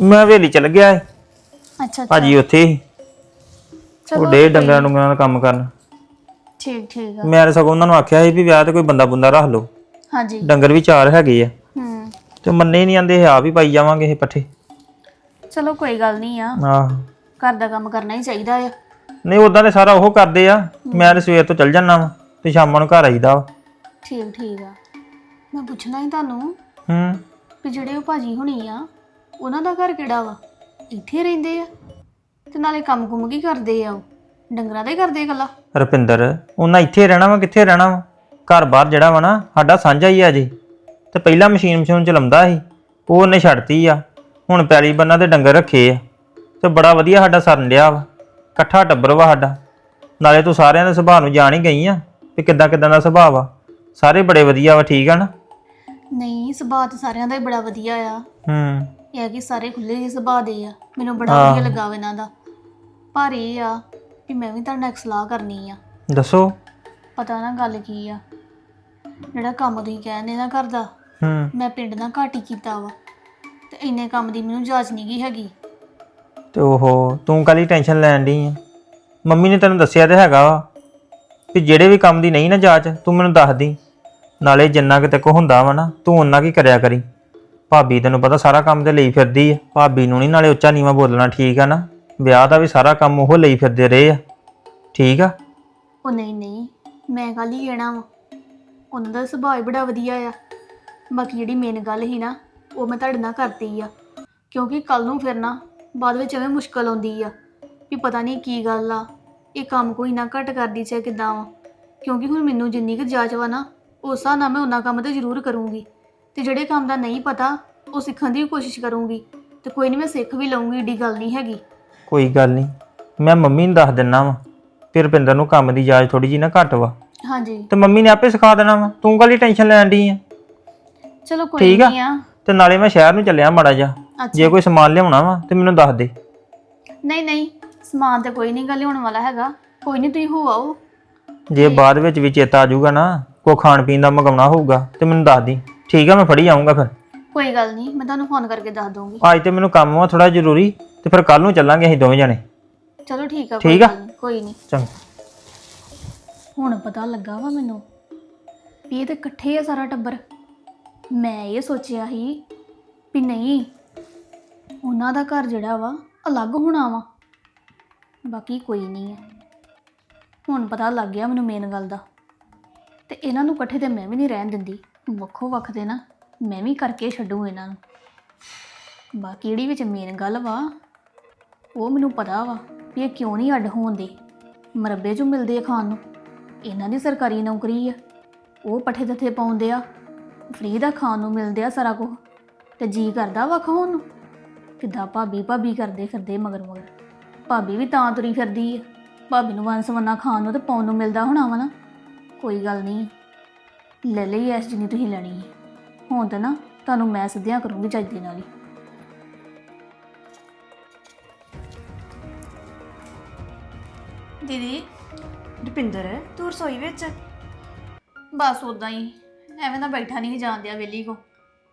Speaker 8: ਮੈਂ ਹਵੇਲੀ ਚਲ ਗਿਆ ਸੀ।
Speaker 2: ਅੱਛਾ
Speaker 8: ਭਾਜੀ ਉੱਥੇ ਸੀ ਉਹ ਡੇ ਡੰਗਰਾਂ ਡੁੰਗਰਾਂ ਦਾ ਕੰਮ ਕਰਨ।
Speaker 2: ਠੀਕ ਠੀਕ ਆ।
Speaker 8: ਮੈਂ ਤਾਂ ਸਗੋਂ ਉਹਨਾਂ ਨੂੰ ਆਖਿਆ ਸੀ ਵੀ ਵਿਆਹ ਤੇ ਕੋਈ ਬੰਦਾ ਬੁੰਦਾ ਰੱਖ ਲਓ।
Speaker 2: ਹਾਂਜੀ।
Speaker 8: ਡੰਗਰ ਵੀ ਚਾਰ ਹੈਗੇ ਆ।
Speaker 2: ਹੂੰ।
Speaker 8: ਤੇ ਮੰਨੇ ਨਹੀਂ ਆਂਦੇ ਆਪ ਹੀ ਪਾਈ ਜਾਵਾਂਗੇ ਇਹ ਪੱਠੇ।
Speaker 2: ਚਲੋ ਕੋਈ ਗੱਲ ਨਹੀਂ ਆ।
Speaker 8: ਆਹ।
Speaker 2: ਘਰ ਦਾ ਕੰਮ ਕਰਨਾ ਹੀ ਚਾਹੀਦਾ ਆ।
Speaker 8: ਨਹੀਂ ਉਦਾਂ ਤੇ ਸਾਰਾ ਉਹ ਕਰਦੇ ਆ। ਮੈਂ ਤੇ ਸਵੇਰ ਤੋਂ ਚੱਲ ਜਾਣਾ ਵਾ ਤੇ ਸ਼ਾਮਾਂ ਨੂੰ ਘਰ ਆਈਦਾ ਵਾ।
Speaker 2: ਠੀਕ ਠੀਕ ਆ। ਮੈਂ ਪੁੱਛਣਾ ਹੀ ਤੁਹਾਨੂੰ
Speaker 8: ਹੂੰ।
Speaker 2: ਵੀ ਜਿਹੜੇ ਉਹ ਭਾਜੀ ਹੁਣੀ ਆ ਉਹਨਾਂ ਦਾ ਘਰ ਕਿਹੜਾ ਵਾ? ਇੱਥੇ ਰਹਿੰਦੇ ਆ। ਤੇ ਨਾਲੇ ਕੰਮ ਕੁਮ ਕੀ ਕਰਦੇ ਆ ਉਹ? ਡੰਗਰਾਂ ਦਾ ਹੀ ਕਰਦੇ ਇਕੱਲਾ
Speaker 8: ਰੁਪਿੰਦਰ ਉਹਨਾਂ ਇੱਥੇ ਰਹਿਣਾ ਵਾ ਕਿੱਥੇ ਰਹਿਣਾ ਵਾ? ਘਰ ਬਾਹਰ ਜਿਹੜਾ ਵਾ ਨਾ ਸਾਡਾ ਸਾਂਝਾ ਹੀ ਆ ਜੀ। ਤੇ ਪਹਿਲਾਂ ਮਸ਼ੀਨ ਮਸ਼ੀਨ ਚਲਾਉਂਦਾ ਸੀ ਉਹ ਉਹਨੇ ਛੱਡਤੀ ਆ। ਹੁਣ ਪੈਲੀ ਬੰਨਾ ਤੇ ਡੰਗਰ ਰੱਖੇ ਆ। ਤੇ ਬੜਾ ਵਧੀਆ ਸਾਡਾ ਸਰਨ ਡਿਆ ਵਾ। ਇਕੱਠਾ ਟੱਬਰ ਵਾ ਸਾਡਾ। ਨਾਲੇ ਤੂੰ ਸਾਰਿਆਂ ਦੇ ਸੁਭਾਅ ਨੂੰ ਜਾਣ ਹੀ ਗਈ ਆ ਵੀ ਕਿੱਦਾਂ ਕਿੱਦਾਂ ਦਾ ਸੁਭਾਅ ਵਾ। ਸਾਰੇ ਬੜੇ ਵਧੀਆ ਵਾ ਠੀਕ ਆ ਨਾ?
Speaker 2: ਨਹੀਂ ਸੁਭਾਅ ਤਾਂ ਸਾਰਿਆਂ ਦਾ ਹੀ ਬੜਾ ਵਧੀਆ ਆ।
Speaker 8: ਹੂੰ।
Speaker 2: ਇਹ ਆ ਕਿ ਸਾਰੇ ਖੁੱਲੇ ਜਿਹੇ ਸੁਭਾਅ ਦੇ ਆ। ਮੈਨੂੰ ਬੜਾ
Speaker 8: ਹਾਂ।
Speaker 2: ਵਧੀਆ ਲੱਗਾ ਵਾ ਇਹਨਾਂ ਦਾ। ਪਰ ਇਹ ਆ ਕਿ ਮੈਂ ਵੀ ਤੁਹਾਡੇ ਨਾਲ ਇੱਕ ਸਲਾਹ ਕਰਨੀ ਆ।
Speaker 8: ਦੱਸੋ।
Speaker 2: ਪਤਾ ਨਾ ਗੱਲ ਕੀ ਆ। ਜਿਹੜਾ ਕੰਮ ਤੁਸੀਂ ਕਹਿੰਦੇ ਨਾ ਘਰ ਦਾ
Speaker 8: ਹੂੰ।
Speaker 2: ਮੈਂ ਪਿੰਡ ਨਾਲ ਘੱਟ ਹੀ ਕੀਤਾ ਵਾ। ਤੇ ਇੰਨੇ ਕੰਮ ਦੀ ਮੈਨੂੰ ਜਾਚ ਨਹੀਂ ਗਈ ਹੈਗੀ।
Speaker 8: ਤੇ ਓਹੋ ਤੂੰ ਕਾਲੀ ਟੈਨਸ਼ਨ ਲੈਣ ਡਈ ਆ। ਮੰਮੀ ਨੇ ਤੈਨੂੰ ਦੱਸਿਆ ਤੇ ਹੈਗਾ ਵਾ ਕਿ ਜਿਹੜੇ ਵੀ ਕੰਮ ਦੀ ਨਹੀਂ ਨਾ ਜਾਂਚ ਤੂੰ ਮੈਨੂੰ ਦੱਸ ਦੀ ਨਾਲੇ ਜਿੰਨਾ ਕਿ ਤੇ ਕੋ ਹੁੰਦਾ ਵਾ ਨਾ ਤੂੰ ਉਹਨਾਂ ਕੀ ਕਰਿਆ ਕਰੀ। ਭਾਬੀ ਤੈਨੂੰ ਪਤਾ ਸਾਰਾ ਕੰਮ ਤੇ ਲਈ ਫਿਰਦੀ ਆ। ਭਾਬੀ ਨੂੰ ਨਹੀਂ ਨਾਲੇ ਉੱਚਾ ਨੀਵਾ ਬੋਲਣਾ ਠੀਕ ਆ ਨਾ। ਵਿਆਹ ਦਾ ਵੀ ਸਾਰਾ ਕੰਮ ਉਹ ਲਈ ਫਿਰਦੇ ਰਹੇ ਆ। ਠੀਕ ਆ?
Speaker 2: ਉਹ ਨਹੀਂ ਨਹੀਂ, ਮੈਂ ਕੱਲ ਹੀ ਕਹਿਣਾ ਵਾ। ਉਹਨਾਂ ਦਾ ਸੁਭਾਅ ਹੀ ਬੜਾ ਵਧੀਆ ਆ। ਬਾਕੀ ਜਿਹੜੀ ਮੇਨ ਗੱਲ ਹੀ ਨਾ, ਉਹ ਮੈਂ ਤੁਹਾਡੇ ਨਾਲ ਕਰਤੀ ਆ। ਕਿਉਂਕਿ ਕੱਲ ਨੂੰ ਫਿਰ ਨਾ ਬਾਅਦ ਵਿੱਚ ਐਵੇਂ ਮੁਸ਼ਕਲ ਆਉਂਦੀ ਆ। ਵੀ ਪਤਾ ਨਹੀਂ ਕੀ ਗੱਲ ਆ। ਇਹ ਕੰਮ ਕੋਈ ਨਾ ਘਟ ਕਰਦੀ ਚਾਹੇ ਕਿਦਾਂ ਵਾ। ਕਿਉਂਕਿ ਹੁਣ ਮੈਨੂੰ ਜਿੰਨੀ ਕੁ ਜਾਚ ਵਾ ਨਾ, ਉਸ ਹਿਸਾਬ ਨਾਲ ਮੈਂ ਉਹਨਾਂ ਕੰਮ ਤੇ ਜ਼ਰੂਰ ਕਰੂੰਗੀ। ਤੇ ਜਿਹੜੇ ਕੰਮ ਦਾ ਨਹੀਂ ਪਤਾ ਉਹ ਸਿੱਖਣ ਦੀ ਵੀ ਕੋਸ਼ਿਸ਼ ਕਰੂੰਗੀ। ਤੇ ਕੋਈ ਨਹੀਂ ਮੈਂ ਸਿੱਖ ਵੀ ਲਵਾਂਗੀ ਏਡੀ ਗੱਲ ਨਹੀਂ ਹੈਗੀ।
Speaker 8: ਕੋਈ ਗੱਲ ਨਹੀਂ ਮੈਂ ਮੰਮੀ ਨੂੰ ਦੱਸ ਦਿੰਨਾ ਵਾ। ਫਿਰ ਰੁਪਿੰਦਰ ਨੂੰ ਕੰਮ ਦੀ ਜਾਚ ਥੋੜੀ ਜੀ ਨਾ ਘੱਟ ਵਾ।
Speaker 2: ਹਾਂਜੀ।
Speaker 8: ਤੇ ਮੰਮੀ ਨੇ ਆਪੇ ਸਿਖਾ ਦੇਣਾ ਵਾ। ਤੂੰ ਕਾਲੀ ਟੈਨਸ਼ਨ ਲੈਣ ਡਈ ਆ?
Speaker 2: ਚਲੋ ਕੋਈ
Speaker 8: ਠੀਕ ਆ।
Speaker 2: ਨਹੀਂ ਆ।
Speaker 8: ਤੇ ਨਾਲੇ ਮੈਂ ਸ਼ਹਿਰ ਨੂੰ ਚੱਲਿਆ ਮਾੜਾ ਜਾ
Speaker 2: ਅੱਛਾ।
Speaker 8: ਜੇ ਕੋਈ ਸਮਾਨ ਲਿਆਉਣਾ ਵਾ ਤੇ ਮੈਨੂੰ ਦੱਸ ਦੇ।
Speaker 2: ਨਹੀਂ ਨਹੀਂ। ਸਮਾਨ ਤੇ ਕੋਈ ਨਹੀਂ ਗੱਲ ਹੋਣ ਵਾਲਾ ਹੈਗਾ। ਕੋਈ ਨਹੀਂ ਤੁਸੀਂ ਹੋ ਆਓ।
Speaker 8: ਜੇ ਬਾਅਦ ਵਿੱਚ ਵੀ ਚੇਤਾ ਆ ਜਾਊਗਾ ਨਾ ਕੋ ਖਾਣ ਪੀਣ ਦਾ ਮੰਗਾਉਣਾ ਹੋਊਗਾ ਤੇ ਮੈਨੂੰ ਦੱਸ ਦੀ। ਠੀਕ ਆ ਮੈਂ ਫੜੀ ਆਉਂਗਾ ਫਿਰ।
Speaker 2: ਕੋਈ ਗੱਲ ਨਹੀਂ ਮੈਂ ਤੁਹਾਨੂੰ ਫੋਨ ਕਰਕੇ ਦੱਸ ਦੂੰਗੀ
Speaker 8: ਅੱਜ ਤੇ ਮੈਨੂੰ ਕੰਮ ਵਾ ਥੋੜਾ ਜ਼ਰੂਰੀ ਤੇ ਫਿਰ ਕੱਲ ਨੂੰ ਚੱਲਾਂਗੇ ਅਸੀਂ ਦੋਵੇਂ ਜਣੇ।
Speaker 2: ਚਲੋ ਠੀਕ ਆ
Speaker 8: ਠੀਕ ਆ।
Speaker 2: ਗੱਲ ਨੀ, ਕੋਈ ਨਹੀਂ।
Speaker 8: ਚੰਗਾ।
Speaker 2: ਹੁਣ ਪਤਾ ਲੱਗਾ ਵਾ ਮੈਨੂੰ ਵੀ ਇਹ ਤੇ ਇਕੱਠੇ ਆ ਸਾਰਾ ਟੱਬਰ। ਮੈਂ ਇਹ ਸੋਚਿਆ ਸੀ ਵੀ ਨਹੀਂ ਉਹਨਾਂ ਦਾ ਘਰ ਜਿਹੜਾ ਵਾ ਅਲੱਗ ਹੋਣਾ ਵਾ। ਬਾਕੀ ਕੋਈ ਨਹੀਂ ਹੈ ਹੁਣ ਪਤਾ ਲੱਗ ਗਿਆ ਮੈਨੂੰ ਮੇਨ ਗੱਲ ਦਾ। ਤੇ ਇਹਨਾਂ ਨੂੰ ਇਕੱਠੇ ਤੇ ਮੈਂ ਵੀ ਨਹੀਂ ਰਹਿਣ ਦਿੰਦੀ। ਵੱਖੋ ਵੱਖ ਦੇ ਨਾ, ਮੈਂ ਵੀ ਕਰਕੇ ਛੱਡੂ ਇਹਨਾਂ ਨੂੰ। ਬਾਕੀ ਜਿਹੜੀ ਵਿੱਚ ਮੇਨ ਗੱਲ ਵਾ, ਉਹ ਮੈਨੂੰ ਪਤਾ ਵਾ ਵੀ ਇਹ ਕਿਉਂ ਨਹੀਂ ਅੱਡ ਹੋਣਦੇ ਮਰੱਬੇ 'ਚੋਂ ਮਿਲਦੇ ਆ ਖਾਣ ਨੂੰ। ਇਹਨਾਂ ਦੀ ਸਰਕਾਰੀ ਨੌਕਰੀ ਆ। ਉਹ ਪੱਠੇ ਦੱਥੇ ਪਾਉਂਦੇ ਆ। ਫ੍ਰੀ ਦਾ ਖਾਣ ਨੂੰ ਮਿਲਦੇ ਆ ਸਾਰਾ ਕੁਝ ਤੇ ਜੀ ਕਰਦਾ ਵਾ ਖਾਣ ਨੂੰ। ਕਿੱਦਾਂ ਭਾਬੀ ਭਾਬੀ ਕਰਦੇ ਫਿਰਦੇ ਮਗਰ ਮਗਰ। ਭਾਬੀ ਵੀ ਤਾਂ ਤੁਰੀ ਫਿਰਦੀ ਆ। ਭਾਬੀ ਨੂੰ ਵੰਸ ਵੰਨਾ ਖਾਣ ਨੂੰ ਤੇ ਪਾਉਣ ਨੂੰ ਮਿਲਦਾ ਹੋਣਾ ਵਾ ਨਾ। ਕੋਈ ਗੱਲ ਨਹੀਂ। ਲੈ ਲਈ ਐਸ ਜਿੰਨੀ ਤੁਸੀਂ ਲੈਣੀ ਹੈ ਹੁਣ ਤਾਂ ਨਾ ਤੁਹਾਨੂੰ ਮੈਂ ਸਿੱਧਿਆਂ ਕਰੂੰਗੀ ਚੱਜ ਦੇ ਨਾਲ ਹੀ। ਦੀਦੀ
Speaker 5: ਰੁਪਿੰਦਰ ਤੂੰ ਰਸੋਈ ਵਿੱਚ?
Speaker 2: ਬਸ ਉਦਾਂ ਹੀ। ਐਵੇਂ ਤਾਂ ਬੈਠਾ ਨਹੀਂ ਜਾਣ ਦਿਆ ਵੇਲੀ ਕੋ।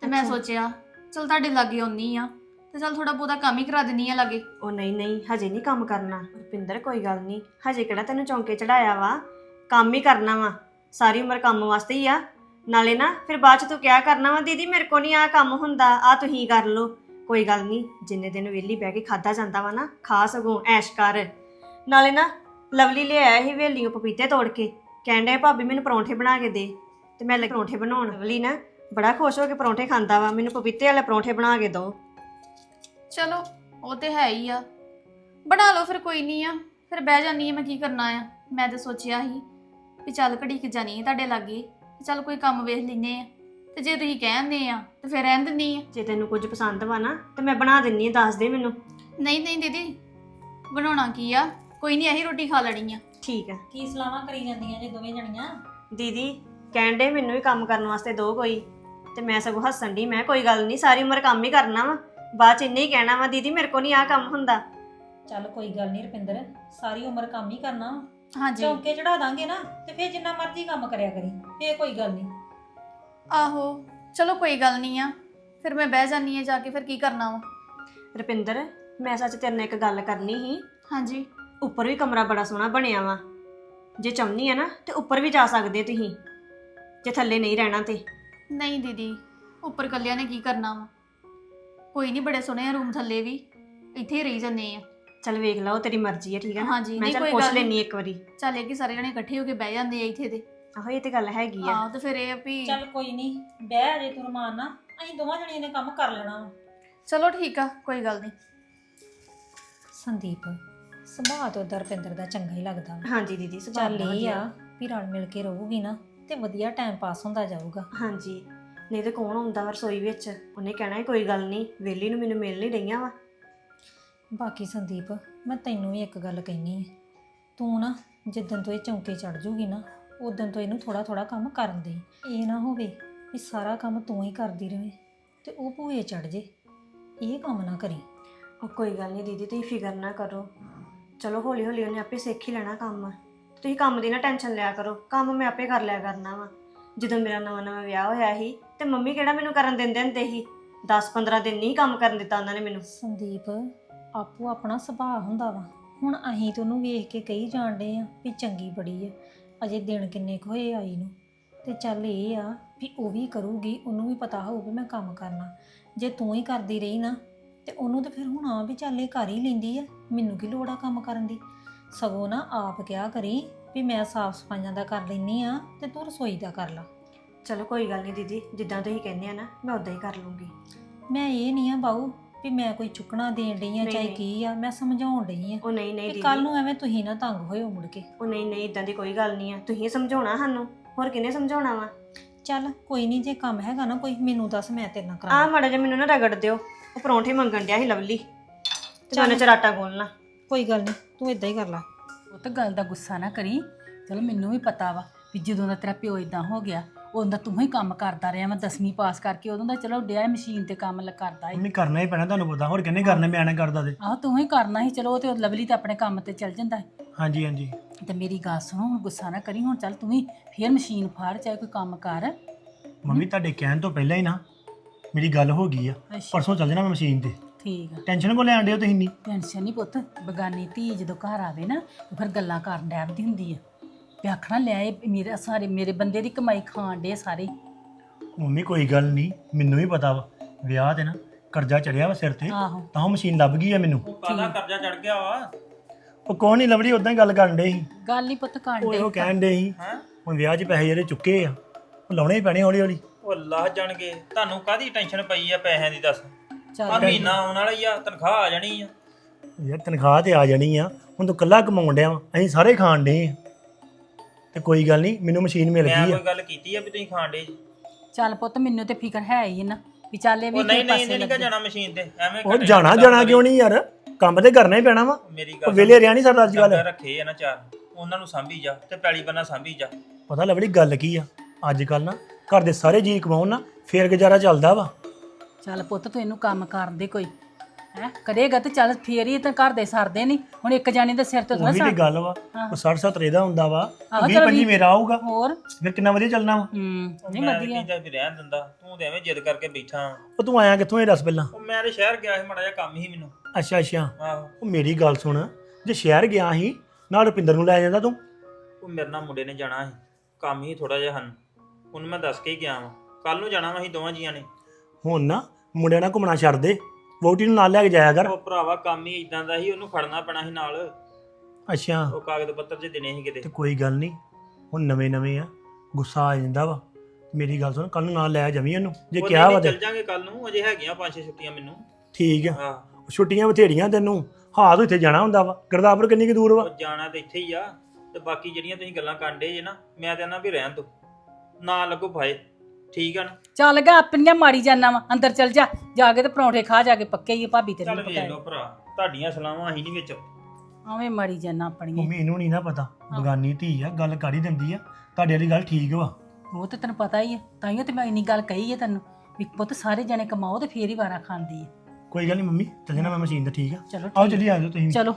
Speaker 2: ਤੇ ਮੈਂ। ਸੋਚਿਆ ਚਲ ਤੁਹਾਡੇ ਲਾਗੇ ਆਉਣੀ ਆ। ਤੇ ਚਲ ਥੋੜਾ ਬਹੁਤਾ ਕੰਮ ਹੀ ਕਰਾ ਦਿੰਨੀ ਆ ਲਾਗੇ।
Speaker 5: ਉਹ ਨਹੀਂ ਨਹੀਂ ਹਜੇ ਨਹੀਂ ਕੰਮ ਕਰਨਾ। ਰੁਪਿੰਦਰ ਕੋਈ ਗੱਲ ਨਹੀਂ। ਹਜੇ ਕਿਹੜਾ ਤੈਨੂੰ ਚੌਂਕੇ ਚੜਾਇਆ ਵਾ? ਕੰਮ ਹੀ ਕਰਨਾ ਵਾ। ਸਾਰੀ ਉਮਰ ਕੰਮ ਵਾਸਤੇ ਹੀ ਆ। ਨਾਲੇ ਨਾ, ਫਿਰ ਬਾਅਦ ਚ ਤੂੰ ਕਿਹਾ ਕਰਨਾ ਵਾ ਦੀਦੀ? ਮੇਰੇ ਕੋ ਨਹੀਂ ਆ ਕੰਮ ਹੁੰਦਾ ਆ ਤੁਸੀਂ ਕਰ ਲਓ। ਕੋਈ ਗੱਲ ਨਹੀਂ ਜਿੰਨੇ ਦਿਨ ਵਿਹਲੀ ਬਹਿ ਕੇ ਖਾਦਾ ਜਾਂਦਾ ਵਾ ਨਾ, ਖਾ ਸਗੋਂ ਐਸ਼ ਕਰ। ਨਾਲੇ ਨਾ, ਲਵਲੀ ਲਿਆਇਆ ਸੀ ਵੇਲੀਓ ਪਪੀਤੇ ਤੋੜ ਕੇ। ਕਹਿਣ ਡਿਆ, ਭਾਬੀ, ਮੈਨੂੰ ਪਰੌਂਠੇ ਬਣਾ ਕੇ ਦੇ। ਤੇ ਮੈਂ ਲੱਗੀ, ਪਰੌਂਠੇ ਬਣਾਉਣ? ਲਵਲੀ ਨਾ ਬੜਾ ਖੁਸ਼ ਹੋ ਕੇ ਪਰੌਂਠੇ ਖਾਂਦਾ ਵਾ, ਮੈਨੂੰ ਪਪੀਤੇ ਵਾਲੇ ਪਰੌਂਠੇ ਬਣਾ ਕੇ ਦਿਓ
Speaker 2: ਚਲੋ, ਉਹ ਤੇ ਹੈ ਹੀ ਆ। ਬਣਾ ਲਓ, ਫਿਰ ਕੋਈ ਨਹੀਂ ਆ। ਫਿਰ ਬਹਿ ਜਾਨੀ ਆ, ਮੈਂ ਕੀ ਕਰਨਾ ਆ? ਮੈਂ ਤਾਂ ਸੋਚਿਆ ਸੀ ਵੀ ਚੱਲ ਘੜੀ ਕਿ ਜਾਨੀ ਆ ਤੁਹਾਡੇ ਲਾਗੇ ਤੇ ਚੱਲ ਕੋਈ ਕੰਮ ਵੇਖ ਲੈਨੇ ਆ। ਤੇ ਜੇ ਤੁਸੀਂ ਕਹਿੰਦੇ ਆ ਤੇ ਫਿਰ ਰਹਿਣ ਦਿੰਨੀ ਆ।
Speaker 5: ਜੇ ਤੈਨੂੰ ਕੁਝ ਪਸੰਦ ਵਾ ਨਾ ਤੇ ਮੈਂ ਬਣਾ ਦਿੰਨੀ ਆ ਦੱਸ ਦੇ ਮੈਨੂੰ।
Speaker 2: ਨਹੀਂ ਨਹੀਂ ਦੀਦੀ ਬਣਾਉਣਾ ਕੀ ਆ? ਕੋਈ ਨਹੀਂ ਇਹੀ ਰੋਟੀ ਖਾ ਲੈਣੀ ਆ।
Speaker 5: ਠੀਕ ਆ।
Speaker 6: ਕੀ ਸਲਾਹਾਂ ਕਰੀ ਜਾਂਦੀਆਂ ਜੇ ਦੋਵੇਂ ਜਣੀਆਂ?
Speaker 5: ਦੀਦੀ ਕਹਿਣ ਦੇ ਮੈਨੂੰ ਵੀ ਕੰਮ ਕਰਨ ਵਾਸਤੇ ਦੋ ਕੋਈ। ਤੇ ਮੈਂ ਸਗੋਂ ਹੱਸਣ ਦੀ ਮੈਂ ਕੋਈ ਗੱਲ ਨਹੀਂ ਸਾਰੀ ਉਮਰ ਕੰਮ ਹੀ ਕਰਨਾ ਵਾ। ਬਾਅਦ ਚ ਇੰਨੇ ਹੀ ਕਹਿਣਾ ਵਾ ਦੀਦੀ ਮੇਰੇ ਕੋ ਨਹੀਂ ਆ ਕੰਮ ਹੁੰਦਾ।
Speaker 6: ਚੱਲ ਕੋਈ ਗੱਲ ਨਹੀਂ ਰੁਪਿੰਦਰ ਸਾਰੀ ਉਮਰ ਕੰਮ ਹੀ ਕਰਨਾ ਵਾ।
Speaker 2: ਹਾਂਜੀ।
Speaker 6: ਚੌਂਕੇ ਚੜਾ ਦਾਂਗੇ ਨਾ ਤੇ ਫੇਰ ਜਿੰਨਾ ਮਰਜ਼ੀ ਕੰਮ ਕਰਿਆ ਕਰੀ ਫੇਰ ਕੋਈ ਗੱਲ ਨਹੀਂ।
Speaker 2: ਆਹੋ ਚਲੋ ਕੋਈ ਗੱਲ ਨਹੀਂ ਆ ਫਿਰ ਮੈਂ ਬਹਿ ਜਾਨੀ ਆ ਜਾ ਕੇ ਫਿਰ ਕੀ ਕਰਨਾ ਵਾ?
Speaker 5: ਰੁਪਿੰਦਰ ਮੈਂ ਸੱਚ ਤੇਰੇ ਨਾਲ ਇੱਕ ਗੱਲ ਕਰਨੀ ਸੀ।
Speaker 2: ਹਾਂਜੀ।
Speaker 5: ਉੱਪਰ ਵੀ ਕਮਰਾ ਬੜਾ ਸੋਹਣਾ ਬਣਿਆ ਵਾ। ਜੇ ਚਾਹੁੰਨੀ ਆ ਨਾ ਤੇ ਉੱਪਰ ਵੀ ਜਾ ਸਕਦੇ ਤੁਸੀਂ ਜੇ ਥੱਲੇ ਨਹੀਂ ਰਹਿਣਾ ਤੇ।
Speaker 2: ਨਹੀਂ ਦੀਦੀ ਉੱਪਰ ਕੱਲਿਆਂ ਨੇ ਕੀ ਕਰਨਾ ਵਾ? ਕੋਈ ਨਹੀਂ ਬੜੇ ਸੋਹਣੇ ਆ ਰੂਮ ਥੱਲੇ ਵੀ ਇੱਥੇ ਹੀ ਰਹੀ ਜੰਨੇ ਆ।
Speaker 5: ਚੱਲ ਵੇਖ ਲਓ ਤੇਰੀ ਮਰਜ਼ੀ ਹੈ ਠੀਕ ਹੈ ਨਾ?
Speaker 2: ਹਾਂਜੀ,
Speaker 5: ਮੈਂ
Speaker 2: ਨਹੀਂ
Speaker 5: ਚੱਲ
Speaker 2: ਕੋਈ
Speaker 5: ਪੁੱਛ
Speaker 2: ਗੱਲ।
Speaker 5: ਲੈਣੀ ਇੱਕ ਵਾਰੀ।
Speaker 2: ਚੱਲ ਇਹ ਕਿ ਸਾਰੇ ਜਣੇ ਇਕੱਠੇ ਹੋ ਕੇ ਬਹਿ ਜਾਂਦੇ ਆ ਇੱਥੇ ਤੇ।
Speaker 5: ਆਹੋ ਇਹ ਤੇ ਗੱਲ ਹੈਗੀ ਆ।
Speaker 2: ਆਹ ਤੇ ਫਿਰ ਇਹ ਆ ਵੀ
Speaker 6: ਚੱਲ ਕੋਈ ਨਹੀਂ ਬਹਿ ਜੇ ਤੂੰ ਰਮਾਨ ਨਾ ਅਸੀਂ ਦੋਵਾਂ ਜਣੀਆਂ ਨੇ ਕੰਮ ਕਰ ਲੈਣਾ ਵਾ।
Speaker 2: ਚਲੋ ਠੀਕ ਆ ਕੋਈ ਗੱਲ ਨਹੀਂ।
Speaker 6: ਸੰਦੀਪ ਸੁਭਾਅ ਤੋਂ ਉਧਰ ਰੁਪਿੰਦਰ ਦਾ ਚੰਗਾ ਹੀ ਲੱਗਦਾ ਵਾ।
Speaker 5: ਹਾਂਜੀ ਦੀਦੀ ਸੁਭਾਅ
Speaker 6: ਚੱਲ ਇਹ
Speaker 5: ਵਧੀਆ।
Speaker 6: ਆ ਵੀ ਰਲ ਮਿਲ ਕੇ ਰਹੂਗੀ ਨਾ ਤੇ ਵਧੀਆ ਟਾਈਮ ਪਾਸ ਹੁੰਦਾ ਜਾਊਗਾ।
Speaker 5: ਹਾਂਜੀ ਨਹੀਂ ਤੇ ਕੌਣ ਵਾ ਰਸੋਈ ਵਿੱਚ? ਉਹਨੇ ਕਹਿਣਾ ਕੋਈ ਗੱਲ ਨਹੀਂ ਵੇਲੀ ਨੂੰ ਮੈਨੂੰ ਮਿਲ ਨਹੀਂ ਰਹੀਆਂ ਵਾ।
Speaker 6: ਬਾਕੀ ਸੰਦੀਪ ਮੈਂ ਤੈਨੂੰ ਵੀ ਇੱਕ ਗੱਲ ਕਹਿਨੀ ਹੈ ਤੂੰ ਨਾ ਜਿੱਦਣ ਤੋਂ ਇਹ ਚੌਂਕੇ ਚੜ ਜੂਗੀ ਨਾ ਉਦੋਂ ਤੋਂ ਇਹਨੂੰ ਥੋੜਾ ਥੋੜਾ ਕੰਮ ਕਰਨ ਦੇ। ਇਹ ਨਾ ਹੋਵੇ ਵੀ ਸਾਰਾ ਕੰਮ ਤੂੰ ਹੀ ਕਰਦੀ ਰਹੇ ਤੇ ਉਹ ਭੂਏ ਚੜ ਜੇ। ਇਹ ਕੰਮ ਨਾ ਕਰੀ।
Speaker 5: ਉਹ ਕੋਈ ਗੱਲ ਨਹੀਂ ਦੀਦੀ ਤੁਸੀਂ ਫਿਕਰ ਨਾ ਕਰੋ। ਚਲੋ ਹੌਲੀ ਹੌਲੀ ਉਹਨੇ ਆਪੇ ਸਿੱਖ ਹੀ ਲੈਣਾ ਕੰਮ। ਤੁਸੀਂ ਕੰਮ ਦੀ ਨਾ ਟੈਨਸ਼ਨ ਲਿਆ ਕਰੋ। ਕੰਮ ਮੈਂ ਆਪੇ ਕਰ ਲਿਆ ਕਰਨਾ ਵਾ। ਜਦੋਂ ਮੇਰਾ ਨਵਾਂ ਨਵਾਂ ਵਿਆਹ ਹੋਇਆ ਸੀ ਤੇ ਮੰਮੀ ਕਿਹੜਾ ਮੈਨੂੰ ਕਰਨ ਦਿੰਦੇ ਹੁੰਦੇ ਸੀ? 10-15 ਦਿਨ ਨਹੀਂ ਕੰਮ ਕਰਨ ਦਿੱਤਾ ਉਹਨਾਂ ਨੇ ਮੈਨੂੰ।
Speaker 6: ਸੰਦੀਪ ਆਪੋ ਆਪਣਾ ਸੁਭਾਅ ਹੁੰਦਾ ਵਾ। ਹੁਣ ਅਸੀਂ ਤੇ ਉਹਨੂੰ ਵੇਖ ਕੇ ਕਹੀ ਜਾਣਦੇ ਆ ਵੀ ਚੰਗੀ ਬੜੀ ਆ। ਅਜੇ ਦਿਨ ਕਿੰਨੇ ਕੁ ਹੋਏ ਆਈ ਨੂੰ। ਤੇ ਚੱਲ ਇਹ ਆ ਵੀ ਉਹ ਵੀ ਕਰੂਗੀ ਉਹਨੂੰ ਵੀ ਪਤਾ ਹੋਊ ਵੀ ਮੈਂ ਕੰਮ ਕਰਨਾ। ਜੇ ਤੂੰ ਹੀ ਕਰਦੀ ਰਹੀ ਨਾ ਤੇ ਉਹਨੂੰ ਤੇ ਫਿਰ ਹੁਣ ਆ ਵੀ ਚੱਲ ਇਹ ਕਰ ਹੀ ਲੈਂਦੀ ਆ। ਮੈਨੂੰ ਕੀ ਲੋੜ ਆ ਕੰਮ ਕਰਨ ਦੀ? ਸਗੋਂ ਨਾ ਆਪ ਕਿਹਾ ਕਰੀ ਵੀ ਮੈਂ ਸਾਫ਼ ਸਫਾਈਆਂ ਦਾ ਕਰ ਲੈਨੀ ਆ ਤੇ ਤੂੰ ਰਸੋਈ ਦਾ ਕਰ ਲਾ।
Speaker 5: ਚਲੋ ਕੋਈ ਗੱਲ ਨਹੀਂ ਦੀਦੀ ਜਿੱਦਾਂ ਤੁਸੀਂ ਕਹਿੰਦੇ ਆ ਨਾ ਮੈਂ ਉਦਾਂ ਹੀ ਕਰ ਲੂੰਗੀ।
Speaker 6: ਮੈਂ ਇਹ ਨਹੀਂ ਆ ਬਾਊ ਵੀ ਮੈਂ ਕੋਈ ਚੁੱਕਣਾ ਦੇਣ ਡਈ ਆ
Speaker 5: ਨਹੀਂ,
Speaker 6: ਚਾਹੇ
Speaker 5: ਨਹੀਂ।
Speaker 6: ਕੀ ਆ ਮੈਂ ਸਮਝਾਉਣ ਡਈ ਆ।
Speaker 5: ਉਹ ਨਹੀਂ ਨਹੀਂ
Speaker 6: ਕਿ
Speaker 5: ਦੀਦੀ।
Speaker 6: ਕੱਲ ਨੂੰ ਐਵੇਂ ਤੁਸੀਂ ਨਾ ਤੰਗ ਹੋਇਓ ਮੁੜ ਕੇ।
Speaker 5: ਉਹ ਨਹੀਂ ਨਹੀਂ ਇਦਾਂ ਦੀ ਕੋਈ ਗੱਲ ਨਹੀਂ ਆ। ਤੁਸੀਂ ਸਮਝਾਉਣਾ ਸਾਨੂੰ। ਹੋਰ ਕਿਹਨੇ ਸਮਝਾਉਣਾ ਵਾ?
Speaker 6: ਚੱਲ ਕੋਈ ਨਹੀਂ ਜੇ ਕੰਮ ਹੈਗਾ ਨਾ ਕੋਈ ਮੈਨੂੰ ਦੱਸ ਮੈਂ ਤੇਰੇ ਨਾਲ
Speaker 5: ਆ
Speaker 6: ਕਰਾਂ
Speaker 5: ਮਾੜਾ ਜਿਹਾ ਮੈਨੂੰ ਨਾ ਰਗੜ ਦਿਓ। ਉਹ ਪਰੌਂਠੇ ਮੰਗਣ ਡਿਆ ਸੀ ਲਵਲੀ। ਤੇ
Speaker 6: ਚੱਲ।
Speaker 5: ਮੈਂ ਚਰਾਟਾ ਗੋਲਣਾ
Speaker 6: ਕੋਈ ਗੱਲ ਨਹੀਂ ਤੂੰ ਇਦਾਂ ਹੀ ਕਰ ਲੈ।
Speaker 1: ਉਹ ਤਾਂ ਗੱਲ ਦਾ ਗੁੱਸਾ ਨਾ ਕਰੀ। ਚਲ ਮੈਨੂੰ ਵੀ ਪਤਾ ਵਾ ਵੀ ਜਦੋਂ ਦਾ ਤੇਰਾ ਪਿਓ ਇਦਾਂ ਹੋ ਗਿਆ ਉਦੋਂ ਦਾ ਤੂੰ ਹੀ ਕੰਮ ਕਰਦਾ ਰਿਹਾ ਮੈਂ 10ਵੀਂ ਪਾਸ ਕਰਕੇ ਉਦੋਂ ਦਾ ਚਲੋ ਡਿਆ ਮਸ਼ੀਨ ਤੇ ਕੰਮ ਲ- ਕਰਦਾ ਏ
Speaker 4: ਮੰਮੀ ਕਰਨਾ ਹੀ ਪੈਣਾ ਤੁਹਾਨੂੰ ਪਤਾ ਹੋਰ ਕਿੰਨੇ ਕਰਨੇ ਮੈਂ ਐਂ ਕਰਦਾ ਤੇ।
Speaker 1: ਆਹ ਤੂੰ ਹੀ ਕਰਨਾ ਸੀ ਚਲੋ ਉਹ ਤੇ ਲਵਲੀ ਤੇ ਆਪਣੇ ਕੰਮ ਤੇ ਚੱਲ ਜਾਂਦਾ ਹੈ
Speaker 4: ਹਾਂਜੀ ਹਾਂਜੀ।
Speaker 1: ਤੇ ਮੇਰੀ ਗੱਲ ਸੁਣੋ ਹੁਣ ਗੁੱਸਾ ਨਾ ਕਰੀ ਹੁਣ ਚੱਲ ਤੂੰ ਵੀ ਫੇਰ ਮਸ਼ੀਨ ਫਾੜ ਚਾਹੇ ਕੋਈ ਕੰਮ ਕਰ।
Speaker 4: ਮੰਮੀ ਤੁਹਾਡੇ ਕਹਿਣ ਤੋਂ ਪਹਿਲਾਂ ਹੀ ਨਾ ਮੇਰੀ ਗੱਲ ਹੋ ਗਈ ਆ।
Speaker 1: ਅੱਛਾ।
Speaker 4: ਪਰਸੋਂ ਚੱਲ ਜਾਣਾ ਮੈਂ ਮਸ਼ੀਨ ਤੇ।
Speaker 1: ਠੀਕ ਆ।
Speaker 4: ਟੈਨਸ਼ਨ ਕੋ ਲੈਣ ਦਿਓ ਤੁਸੀਂ ਨਹੀਂ
Speaker 1: ਟੈਨਸ਼ਨ ਨਹੀਂ ਪੁੱਤ ਬਗਾਨੀ ਧੀ ਜਦੋਂ ਘਰ ਆਵੇ ਨਾ ਤੇ ਫਿਰ ਗੱਲਾਂ ਕਰਨ ਡੈਬਦੀ ਹੁੰਦੀ ਆ। ਵੀ ਆਖਣਾ ਲੈ ਇਹ ਮੇਰੇ ਸਾਰੇ ਮੇਰੇ ਬੰਦੇ ਦੀ ਕਮਾਈ ਖਾਣ ਡੇ ਸਾਰੇ।
Speaker 4: ਮੰਮੀ ਕੋਈ ਗੱਲ ਨਹੀਂ ਮੈਨੂੰ ਵੀ ਪਤਾ ਵਾ ਵਿਆਹ ਤੇ ਨਾ ਕਰਜ਼ਾ ਚੜਿਆ ਵਾ ਸਿਰ ਤੇ
Speaker 1: ਆਹੋ।
Speaker 4: ਤਾਂ ਉਹ ਮਸ਼ੀਨ ਲੱਭ ਗਈ ਆ ਮੈਨੂੰ।
Speaker 8: ਕਾਹਦਾ ਕਰਜ਼ਾ ਚੜ ਗਿਆ ਵਾ।
Speaker 4: ਉਹ ਕੋਣ ਨਹੀਂ ਲਵੜੀ ਉਦਾਂ ਹੀ ਗੱਲ ਕਰਨ ਡੇ ਸੀ।
Speaker 1: ਗੱਲ ਨਹੀਂ ਪੁੱਤ ਕਰਨ
Speaker 4: ਉਹ ਕਹਿਣ ਡੇ ਸੀ
Speaker 8: ਹੈਂ?
Speaker 4: ਹੁਣ ਵਿਆਹ 'ਚ ਪੈਸੇ ਜਿਹੜੇ ਚੁੱਕੇ ਆ ਉਹ ਲਾਉਣੇ ਹੀ ਪੈਣੇ ਹੌਲੀ ਹੌਲੀ
Speaker 8: ਉਹ ਅੱਲਾਹ ਜਾਣਗੇ ਤੁਹਾਨੂੰ ਕਾਦੀ ਟੈਨਸ਼ਨ ਪਈ ਆ ਪੈਸਿਆਂ ਦੀ ਦੱਸ? ਆ
Speaker 1: ਚੱਲ
Speaker 8: ਮਹੀਨਾ ਆਉਣ ਵਾਲਾ ਹੀ ਆ ਤਨਖਾਹ ਆ ਜਾਣੀ ਆ।
Speaker 4: ਯਾਰ ਤਨਖਾਹ ਤੇ ਆ ਜਾਣੀ ਆ ਹੁਣ ਤੂੰ ਇਕੱਲਾ ਕਮਾਉਣ ਡਿਆ ਵਾ ਅਸੀਂ ਸਾਰੇ ਖਾਣ ਡੇ ਆ। ਤੇ ਕੋਈ ਗੱਲ ਨਹੀਂ ਮੈਨੂੰ ਮਸ਼ੀਨ ਮਿਲ
Speaker 8: ਮੈਂ
Speaker 4: ਗਈ ਆ।
Speaker 8: ਕੋਈ ਗੱਲ ਕੀਤੀ ਆ ਵੀ ਤੁਸੀਂ ਖਾਣ ਡੇ
Speaker 1: ਚੱਲ ਪੁੱਤ ਮੈਨੂੰ ਤੇ ਫਿਕਰ ਹੈ ਹੀ ਨਾ ਵੀ ਚੱਲ ਇਹ ਵੀ
Speaker 8: ਉਹ ਨਹੀਂ
Speaker 1: ਕਿਸੇ
Speaker 8: ਨਹੀਂ
Speaker 1: ਪਾਸੇ
Speaker 8: ਇਹਨੇ
Speaker 1: ਲੱਗੇ।
Speaker 8: ਨਹੀਂ ਜਾਣਾ ਮਸ਼ੀਨ ਤੇ ਐਵੇਂ
Speaker 4: ਉਹ
Speaker 8: ਘਰੇ
Speaker 4: ਜਾਣਾ ਜਾਣਾ। ਕਿਉਂ ਨਹੀਂ ਯਾਰ? ਕੰਮ ਤੇ ਕਰਨਾ ਹੀ ਪੈਣਾ ਵਾ।
Speaker 8: ਮੇਰੀ
Speaker 4: ਉਹ
Speaker 8: ਗੱਲ
Speaker 4: ਵੇਲੇ ਰਿਆ ਨਹੀਂ ਸਰਦਾਰ ਜੀ ਗੱਲ
Speaker 8: ਡੰਗਰ ਰੱਖੇ ਆ ਨਾ ਚਾਰ। ਉਹਨਾਂ ਨੂੰ ਸਾਂਭੀ ਜਾ ਤੇ ਪੈਲੀ ਬੰਨਾ ਸਾਂਭੀ ਜਾ।
Speaker 4: ਪਤਾ ਲਵੜੀ ਗੱਲ ਕੀ ਆ? ਅੱਜ ਕੱਲ ਨਾ ਘਰ ਦੇ ਸਾਰੇ ਜੀ ਕਮਾਉਣ ਨਾ ਫੇਰ ਗੁਜ਼ਾਰਾ ਚੱਲਦਾ ਵਾ।
Speaker 1: ਚੱਲ ਪੁੱਤ ਤੂੰ ਇਹਨੂੰ ਕੰਮ ਕਰਨ ਦੇ ਕੋਈ। ਹੈ? ਕਰੇਗਾ ਤੇ ਚੱਲ ਫੇਰ ਹੀ ਤਾਂ ਘਰ ਦੇ ਸਰਦੇ ਨਹੀਂ ਹੁਣ ਇੱਕ ਜਾਣੇ ਦੇ ਸਿਰ ਤੇ ਥੋੜਾ
Speaker 4: ਉਹੀ ਤੇ ਗੱਲ ਵਾ। ਉਹ 60 70 ਦਾ ਹੁੰਦਾ ਵਾ।
Speaker 1: ਆਹੋ
Speaker 4: 20
Speaker 1: ਚਲੋ
Speaker 4: 25
Speaker 1: ਵੀਹ।
Speaker 4: ਮੇਰਾ ਆਊਗਾ।
Speaker 1: ਹੋਰ?
Speaker 4: ਫਿਰ ਕਿੰਨਾ ਵਧੀਆ ਚੱਲਣਾ ਵਾ।
Speaker 1: ਹੂੰ ਨਹੀਂ
Speaker 8: ਮੈਂ
Speaker 1: ਵਧੀਆ।
Speaker 8: ਕਹਿੰਦਾ ਵੀ ਰਹਿਣ ਦਿੰਦਾ। ਤੂੰ ਤੇ ਐਵੇਂ ਜਿੱਦ ਕਰਕੇ ਬੈਠਾ। ਵਾਂ।
Speaker 4: ਉਹ ਤੂੰ ਆਇਆ ਕਿੱਥੋਂ ਇਹ ਦੱਸ ਪਹਿਲਾਂ?
Speaker 8: ਉਹ ਮੈਂ ਤੇ ਸ਼ਹਿਰ ਗਿਆ ਸੀ ਮਾੜਾ ਜਿਹਾ ਕੰਮ ਹੀ ਮੈਨੂੰ।
Speaker 4: ਅੱਛਾ ਅੱਛਾ।
Speaker 8: ਆਹੋ।
Speaker 4: ਉਹ ਮੇਰੀ ਗੱਲ ਸੁਣ। ਜੇ ਸ਼ਹਿਰ ਗਿਆ ਸੀ ਨਾਲ ਰੁਪਿੰਦਰ ਨੂੰ ਲੈ ਜਾਂਦਾ ਤੂੰ?
Speaker 8: ਉਹ ਮੇਰੇ ਨਾਲ ਮੁੰਡੇ ਨੇ ਜਾਣਾ ਸੀ। ਕੰਮ ਹੀ ਥੋੜਾ ਜਿਹਾ ਹਨ। ਉਹਨੂੰ ਮੈਂ ਦੱਸ ਕੇ ਹੀ ਗਿਆ ਵਾਂ। ਕੱਲ ਨੂੰ ਜਾਣਾ ਵਾ ਅਸੀਂ ਦੋਵਾਂ ਜੀਆਂ ਨੇ।
Speaker 4: ਹੁਣ ਨਾ ਮੁੰਡਿਆਂ ਨਾਲ ਘੁੰਮਣਾ ਛੱਡ ਦੇ। ਵੋਟੀ ਨੂੰ ਨਾਲ ਲੈ ਕੇ ਜਾਇਆ ਕਰ।
Speaker 8: ਉਹ ਭਰਾਵਾ ਕੰਮ ਹੀ ਇਦਾਂ ਦਾ ਸੀ ਉਹਨੂੰ ਖੜਨਾ ਪੈਣਾ ਸੀ ਨਾਲ।
Speaker 4: ਅੱਛਾ।
Speaker 8: ਉਹ ਕਾਗਜ਼ ਪੱਤਰ 'ਚ ਦੇਣੇ ਸੀ ਕਿਤੇ
Speaker 4: ਤੇ ਕੋਈ ਗੱਲ ਨਹੀਂ ਹੁਣ ਨਵੇਂ ਨਵੇਂ ਆ ਗੁੱਸਾ ਆ ਜਾਂਦਾ ਵਾ। ਮੇਰੀ ਗੱਲ ਸੁਣ ਕੱਲ ਨੂੰ ਨਾਲ ਲੈ ਜਾਵੀਂ ਉਹਨੂੰ ਜੇ
Speaker 8: ਉਹ
Speaker 4: ਕਿਹਾ
Speaker 8: ਨਹੀਂ,
Speaker 4: ਵਾ
Speaker 8: ਚੱਲ
Speaker 4: ਤੇ।
Speaker 8: ਜਾਾਂਗੇ ਕੱਲ ਨੂੰ ਅਜੇ ਹੈਗੀਆਂ ਪੰਜ ਛੇ ਛੁੱਟੀਆਂ ਮੈਨੂੰ।
Speaker 4: ਠੀਕ ਆ।
Speaker 8: ਆਹ
Speaker 4: ਛੁੱਟੀਆਂ ਬਥੇਰੀਆਂ ਤੈਨੂੰ ਹਾਂ ਤੂੰ ਇੱਥੇ ਜਾਣਾ ਹੁੰਦਾ ਵਾ ਗੁਰਦਾਸਪੁਰ ਕਿੰਨੀ ਕੁ ਦੂਰ ਵਾ?
Speaker 8: ਉਹ ਜਾਣਾ ਤੇ ਇੱਥੇ ਹੀ ਆ ਤੇ ਬਾਕੀ ਜਿਹੜੀਆਂ ਤੁਸੀਂ ਗੱਲਾਂ ਕਾਂਡੇ ਜੇ ਨਾ ਮੈਂ ਤੇ ਨਾ ਵੀ ਰਹਿਣ ਦੋ ਨਾ ਲੱਗੋ ਭਾਏ। ਠੀਕ ਆ ਨਾ?
Speaker 1: ਚੱਲ ਗਾ ਆਪਣੀਆਂ ਮਾਰੀ ਜਾਨਾ ਵਾ ਅੰਦਰ ਚੱਲ ਜਾ। ਜਾ ਕੇ ਤੇ ਪਰੌਂਠੇ ਖਾ ਜਾ ਕੇ ਪੱਕੇ ਹੀ ਆ ਭਾਬੀ ਤੇਰੀ
Speaker 8: ਚੱਲ
Speaker 1: ਨੂੰ
Speaker 8: ਵੇਖ
Speaker 1: ਪਕਾਏ।
Speaker 8: ਲਓ ਭਰਾ ਤੁਹਾਡੀਆਂ ਸਲਾਹਾਂ ਅਸੀਂ ਨਹੀਂ ਵਿੱਚ।
Speaker 1: ਆਵੇਂ ਮਾਰੀ ਜਾਨਾ ਆਪਣੀਆਂ।
Speaker 4: ਮੰਮੀ ਇਹਨੂੰ ਨਹੀਂ ਨਾ ਪਤਾ ਬਗਾਨੀ ਧੀ ਆ ਗੱਲ ਕਰ ਹੀ ਦਿੰਦੀ ਆ। ਤੁਹਾਡੇ ਵਾਲੀ ਗੱਲ ਠੀਕ ਵਾ।
Speaker 1: ਉਹ ਤੇ ਤੈਨੂੰ ਪਤਾ ਹੀ ਹੈ ਤਾਈਓ ਤੇ ਮੈਂ ਇੰਨੀ ਗੱਲ ਕਹੀ ਹੈ ਤੈਨੂੰ। ਵੀ ਪੁੱਤ ਸਾਰੇ ਜਣੇ ਕਮਾਓ ਤੇ ਫੇਰ ਹੀ ਵਾਰਾ ਖਾਂਦੀ ਹੈ
Speaker 4: ਕੋਈ ਗੱਲ ਨਹੀਂ ਮੰਮੀ ਚੱਲ ਜਾਣਾ ਮੈਂ ਮਸ਼ੀਨ ਤੇ ਠੀਕ ਆ?
Speaker 1: ਚਲੋ
Speaker 4: ਆਓ
Speaker 1: ਠੀਕ
Speaker 4: ਚੱਲੀ ਆ ਜਾਓ ਤੁਸੀਂ ਵੀ।
Speaker 1: ਚਲੋ।